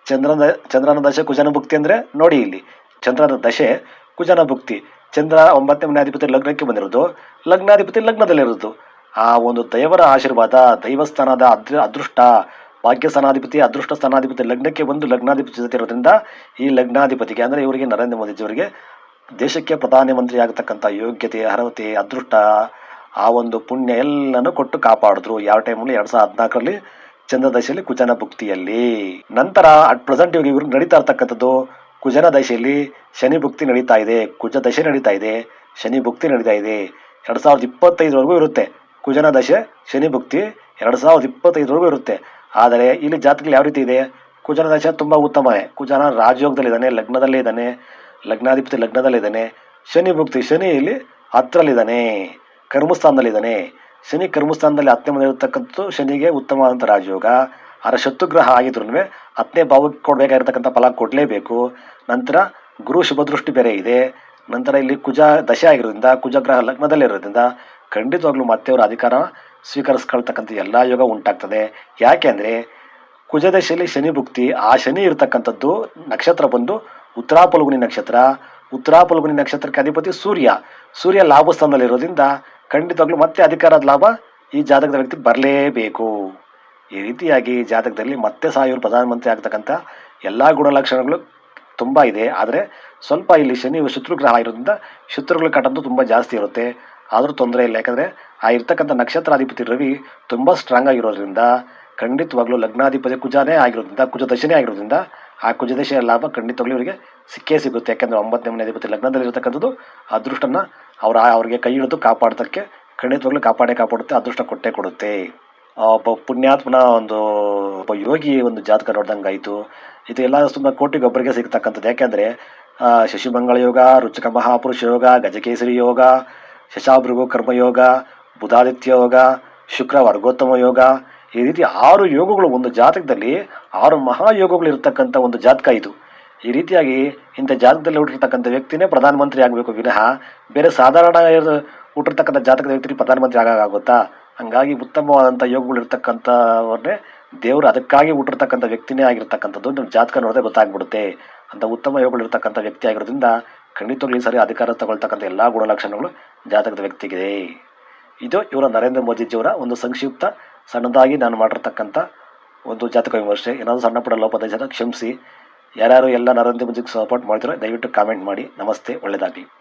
ಚಂದ್ರನ ಚಂದ್ರನ ದಶೆ ಕುಜನ ಭಕ್ತಿ ಅಂದರೆ ನೋಡಿ ಇಲ್ಲಿ, ಚಂದ್ರನ ದಶೆ ಕುಜನ ಭಕ್ತಿ. ಚಂದ್ರ ಒಂಬತ್ತನೇ ಮನೆ ಲಗ್ನಕ್ಕೆ ಬಂದಿರೋದು, ಲಗ್ನಾಧಿಪತಿ ಲಗ್ನದಲ್ಲಿರೋದು. ಆ ಒಂದು ದೈವರ ಆಶೀರ್ವಾದ, ದೈವಸ್ಥಾನದ ಅದೃ, ಅದೃಷ್ಟ ಭಾಗ್ಯ ಸ್ಥಾನಾಧಿಪತಿ ಅದೃಷ್ಟ ಸ್ಥಾನಾಧಿಪತಿ ಲಗ್ನಕ್ಕೆ ಬಂದು ಲಗ್ನಾಧಿಪತಿ ಜೊತೆ ಇರೋದ್ರಿಂದ ಈ ಲಗ್ನಾಧಿಪತಿಗೆ ಅಂದರೆ ಇವರಿಗೆ ನರೇಂದ್ರ ಮೋದಿಜಿಯವರಿಗೆ ದೇಶಕ್ಕೆ ಪ್ರಧಾನಮಂತ್ರಿ ಆಗತಕ್ಕಂಥ ಯೋಗ್ಯತೆ, ಅರ್ಹತೆ, ಅದೃಷ್ಟ, ಆ ಒಂದು ಪುಣ್ಯ ಎಲ್ಲನೂ ಕೊಟ್ಟು ಕಾಪಾಡಿದ್ರು. ಯಾವ ಟೈಮಲ್ಲಿ ಎರಡು ಸಾವಿರದ ಹದಿನಾಲ್ಕರಲ್ಲಿ ಚಂದ್ರದಶೆಯಲ್ಲಿ ಕುಜನ ಭುಕ್ತಿಯಲ್ಲಿ. ನಂತರ ಅಟ್ ಪ್ರೆಸೆಂಟ್ ಇವಾಗ ಇವ್ರಿಗೆ ನಡೀತಾ ಇರ್ತಕ್ಕಂಥದ್ದು ಕುಜನ ದಶೆಯಲ್ಲಿ ಶನಿ ಭುಕ್ತಿ ನಡೀತಾ ಇದೆ. ಕುಜ ದಶೆ ನಡೀತಾ ಇದೆ. ಶನಿ ಭುಕ್ತಿ ನಡೀತಾ ಇದೆ. ಎರಡು ಸಾವಿರದ ಇಪ್ಪತ್ತೈದರವರೆಗೂ ಇರುತ್ತೆ. ಕುಜನ ದಶೆ, ಶನಿ ಭುಕ್ತಿ ಎರಡು ಸಾವಿರದ ಇಪ್ಪತ್ತೈದರವರೆಗೂ ಇರುತ್ತೆ. ಆದರೆ ಇಲ್ಲಿ ಜಾತಕಲ್ಲಿ ಯಾವ ರೀತಿ ಇದೆ? ಕುಜನ ದಶ ತುಂಬ ಉತ್ತಮವೇ ಕುಜನ ರಾಜಯೋಗದಲ್ಲಿದ್ದಾನೆ ಲಗ್ನದಲ್ಲೇ ಇದ್ದಾನೆ ಲಗ್ನಾಧಿಪತಿ ಲಗ್ನದಲ್ಲಿದ್ದಾನೆ, ಶನಿ ಭುಕ್ತಿ, ಶನಿ ಇಲ್ಲಿ ಹತ್ತರಲ್ಲಿದ್ದಾನೆ ಕರ್ಮಸ್ಥಾನದಲ್ಲಿದ್ದಾನೆ. ಶನಿ ಕರ್ಮಸ್ಥಾನದಲ್ಲಿ ಹತ್ತನೇ ಮನೆ ಇರತಕ್ಕಂಥದ್ದು ಶನಿಗೆ ಉತ್ತಮವಾದಂಥ ರಾಜಯೋಗ. ಅದರ ಶತ್ರುಗ್ರಹ ಆಗಿದ್ರು ಹತ್ತನೇ ಭಾವಕ್ಕೆ ಕೊಡಬೇಕಾಗಿರ್ತಕ್ಕಂಥ ಫಲ ಕೊಡಲೇಬೇಕು. ನಂತರ ಗುರು ಶುಭದೃಷ್ಟಿ ಬೇರೆ ಇದೆ. ನಂತರ ಇಲ್ಲಿ ಕುಜ ದಶೆ ಆಗಿರೋದ್ರಿಂದ ಕುಜಗ್ರಹ ಲಗ್ನದಲ್ಲಿರೋದ್ರಿಂದ ಖಂಡಿತವಾಗ್ಲೂ ಮತ್ತೆ ಅವರ ಅಧಿಕಾರ ಸ್ವೀಕರಿಸ್ಕೊಳ್ತಕ್ಕಂಥ ಎಲ್ಲ ಯೋಗ ಉಂಟಾಗ್ತದೆ. ಯಾಕೆಂದರೆ ಕುಜದಶೆಯಲ್ಲಿ ಶನಿ ಭುಕ್ತಿ, ಆ ಶನಿ ಇರತಕ್ಕಂಥದ್ದು ನಕ್ಷತ್ರ ಬಂದು ಉತ್ತರಾ ಫಲ್ಗುಣಿ ನಕ್ಷತ್ರ. ಉತ್ತರಾ ಫಲ್ಗುಣಿ ನಕ್ಷತ್ರಕ್ಕೆ ಅಧಿಪತಿ ಸೂರ್ಯ. ಸೂರ್ಯ ಲಾಭ ಸ್ಥಾನದಲ್ಲಿರೋದ್ರಿಂದ ಖಂಡಿತವಾಗ್ಲೂ ಮತ್ತೆ ಅಧಿಕಾರದ ಲಾಭ ಈ ಜಾತಕದ ವ್ಯಕ್ತಿ ಬರಲೇಬೇಕು. ಈ ರೀತಿಯಾಗಿ ಜಾತಕದಲ್ಲಿ ಮತ್ತೆ ಸಹ ಪ್ರಧಾನಮಂತ್ರಿ ಆಗ್ತಕ್ಕಂಥ ಎಲ್ಲ ಗುಣಲಕ್ಷಣಗಳು ತುಂಬ ಇದೆ. ಆದರೆ ಸ್ವಲ್ಪ ಇಲ್ಲಿ ಶನಿ ಶತ್ರುಗ್ರಹ ಇರೋದ್ರಿಂದ ಶತ್ರುಗಳ ಕಟ್ಟಂತೂ ತುಂಬ ಜಾಸ್ತಿ ಇರುತ್ತೆ. ಆದರೂ ತೊಂದರೆ ಇಲ್ಲ. ಯಾಕಂದರೆ ಆ ಇರ್ತಕ್ಕಂಥ ನಕ್ಷತ್ರಾಧಿಪತಿ ರವಿ ತುಂಬ ಸ್ಟ್ರಾಂಗ್ ಆಗಿರೋದ್ರಿಂದ, ಖಂಡಿತವಾಗ್ಲೂ ಲಗ್ನಾಧಿಪತಿ ಕುಜಾನೇ ಆಗಿರೋದ್ರಿಂದ ಕುಜದಶನೇ ಆಗಿರೋದ್ರಿಂದ ಆ ಕುಜದಶೆಯ ಲಾಭ ಖಂಡಿತವಾಗ್ಲೂ ಇವರಿಗೆ ಸಿಕ್ಕೇ ಸಿಗುತ್ತೆ. ಯಾಕಂದ್ರೆ ಒಂಬತ್ತನೇ ಮನೆ ಅಧಿಪತಿ ಲಗ್ನದಲ್ಲಿ ಇರತಕ್ಕಂಥದ್ದು ಅದೃಷ್ಟನ ಅವರ ಅವರಿಗೆ ಕೈ ಹಿಡಿದು ಕಾಪಾಡೋದಕ್ಕೆ ಖಂಡಿತವಾಗ್ಲೂ ಕಾಪಾಡೇ ಕಾಪಾಡುತ್ತೆ, ಅದೃಷ್ಟ ಕೊಟ್ಟೇ ಕೊಡುತ್ತೆ. ಒಬ್ಬ ಪುಣ್ಯಾತ್ಮನ ಒಂದು ಒಬ್ಬ ಯೋಗಿ ಒಂದು ಜಾತಕ ನೋಡ್ದಂಗೆ ಆಯಿತು. ಇದು ಎಲ್ಲ ತುಂಬ ಕೋಟಿಗೊಬ್ಬರಿಗೆ ಸಿಗ್ತಕ್ಕಂಥದ್ದು. ಯಾಕೆಂದರೆ ಶಶಿಮಂಗಳ ಯೋಗ, ರುಚಕ ಮಹಾಪುರುಷ ಯೋಗ, ಗಜಕೇಸರಿ ಯೋಗ, ಶಶಾಭೃಗು ಕರ್ಮಯೋಗ ಬುಧಾದಿತ್ಯ ಯೋಗ, ಶುಕ್ರ ವರ್ಗೋತ್ತಮ ಯೋಗ, ಈ ರೀತಿ ಆರು ಯೋಗಗಳು ಒಂದು ಜಾತಕದಲ್ಲಿ, ಆರು ಮಹಾಯೋಗಗಳು ಇರತಕ್ಕಂಥ ಒಂದು ಜಾತಕ ಇದು. ಈ ರೀತಿಯಾಗಿ ಇಂಥ ಜಾತಕದಲ್ಲಿ ಹುಟ್ಟಿರ್ತಕ್ಕಂಥ ವ್ಯಕ್ತಿನೇ ಪ್ರಧಾನಮಂತ್ರಿ ಆಗಬೇಕು. ವಿನಃ ಬೇರೆ ಸಾಧಾರಣ ಹುಟ್ಟಿರ್ತಕ್ಕಂಥ ಜಾತಕದ ವ್ಯಕ್ತಿ ಪ್ರಧಾನಮಂತ್ರಿ ಆಗೋಕ್ಕಾಗುತ್ತಾ ಹಂಗಾಗಿ ಉತ್ತಮವಾದಂಥ ಯೋಗಗಳು ಇರ್ತಕ್ಕಂಥವ್ರನ್ನೇ ದೇವರು ಅದಕ್ಕಾಗಿ ಹುಟ್ಟಿರ್ತಕ್ಕಂಥ ವ್ಯಕ್ತಿನೇ ಆಗಿರ್ತಕ್ಕಂಥದ್ದು ನಮ್ಮ ಜಾತಕ ನೋಡಿದ್ರೆ ಗೊತ್ತಾಗ್ಬಿಡುತ್ತೆ. ಅಂತ ಉತ್ತಮ ಯೋಗಗಳು ಇರ್ತಕ್ಕಂಥ ವ್ಯಕ್ತಿ ಆಗಿರೋದ್ರಿಂದ ಖಂಡಿತವಾಗ್ಲೂ ಸರಿ ಅಧಿಕಾರ ತಗೊಳ್ತಕ್ಕಂಥ ಎಲ್ಲ ಗುಣಲಕ್ಷಣಗಳು ಜಾತಕದ ವ್ಯಕ್ತಿಗಿದೆ. ಇದು ಇವರ ನರೇಂದ್ರ ಮೋದಿಜಿಯವರ ಒಂದು ಸಂಕ್ಷಿಪ್ತ, ಸಣ್ಣದಾಗಿ ನಾನು ಮಾಡಿರ್ತಕ್ಕಂಥ ಒಂದು ಜಾತಕ ವಿಮರ್ಶೆ. ಏನಾದರೂ ಸಣ್ಣ ಪುಟ್ಟ ಜನ ಕ್ಷಮಿಸಿ. ಯಾರ್ಯಾರು ಎಲ್ಲ ನರೇಂದ್ರ ಮೋದಿಗೆ ಸಪೋರ್ಟ್ ಮಾಡ್ತೀರೋ ದಯವಿಟ್ಟು ಕಾಮೆಂಟ್ ಮಾಡಿ. ನಮಸ್ತೆ ಒಳ್ಳೆಯದಾಗಲಿ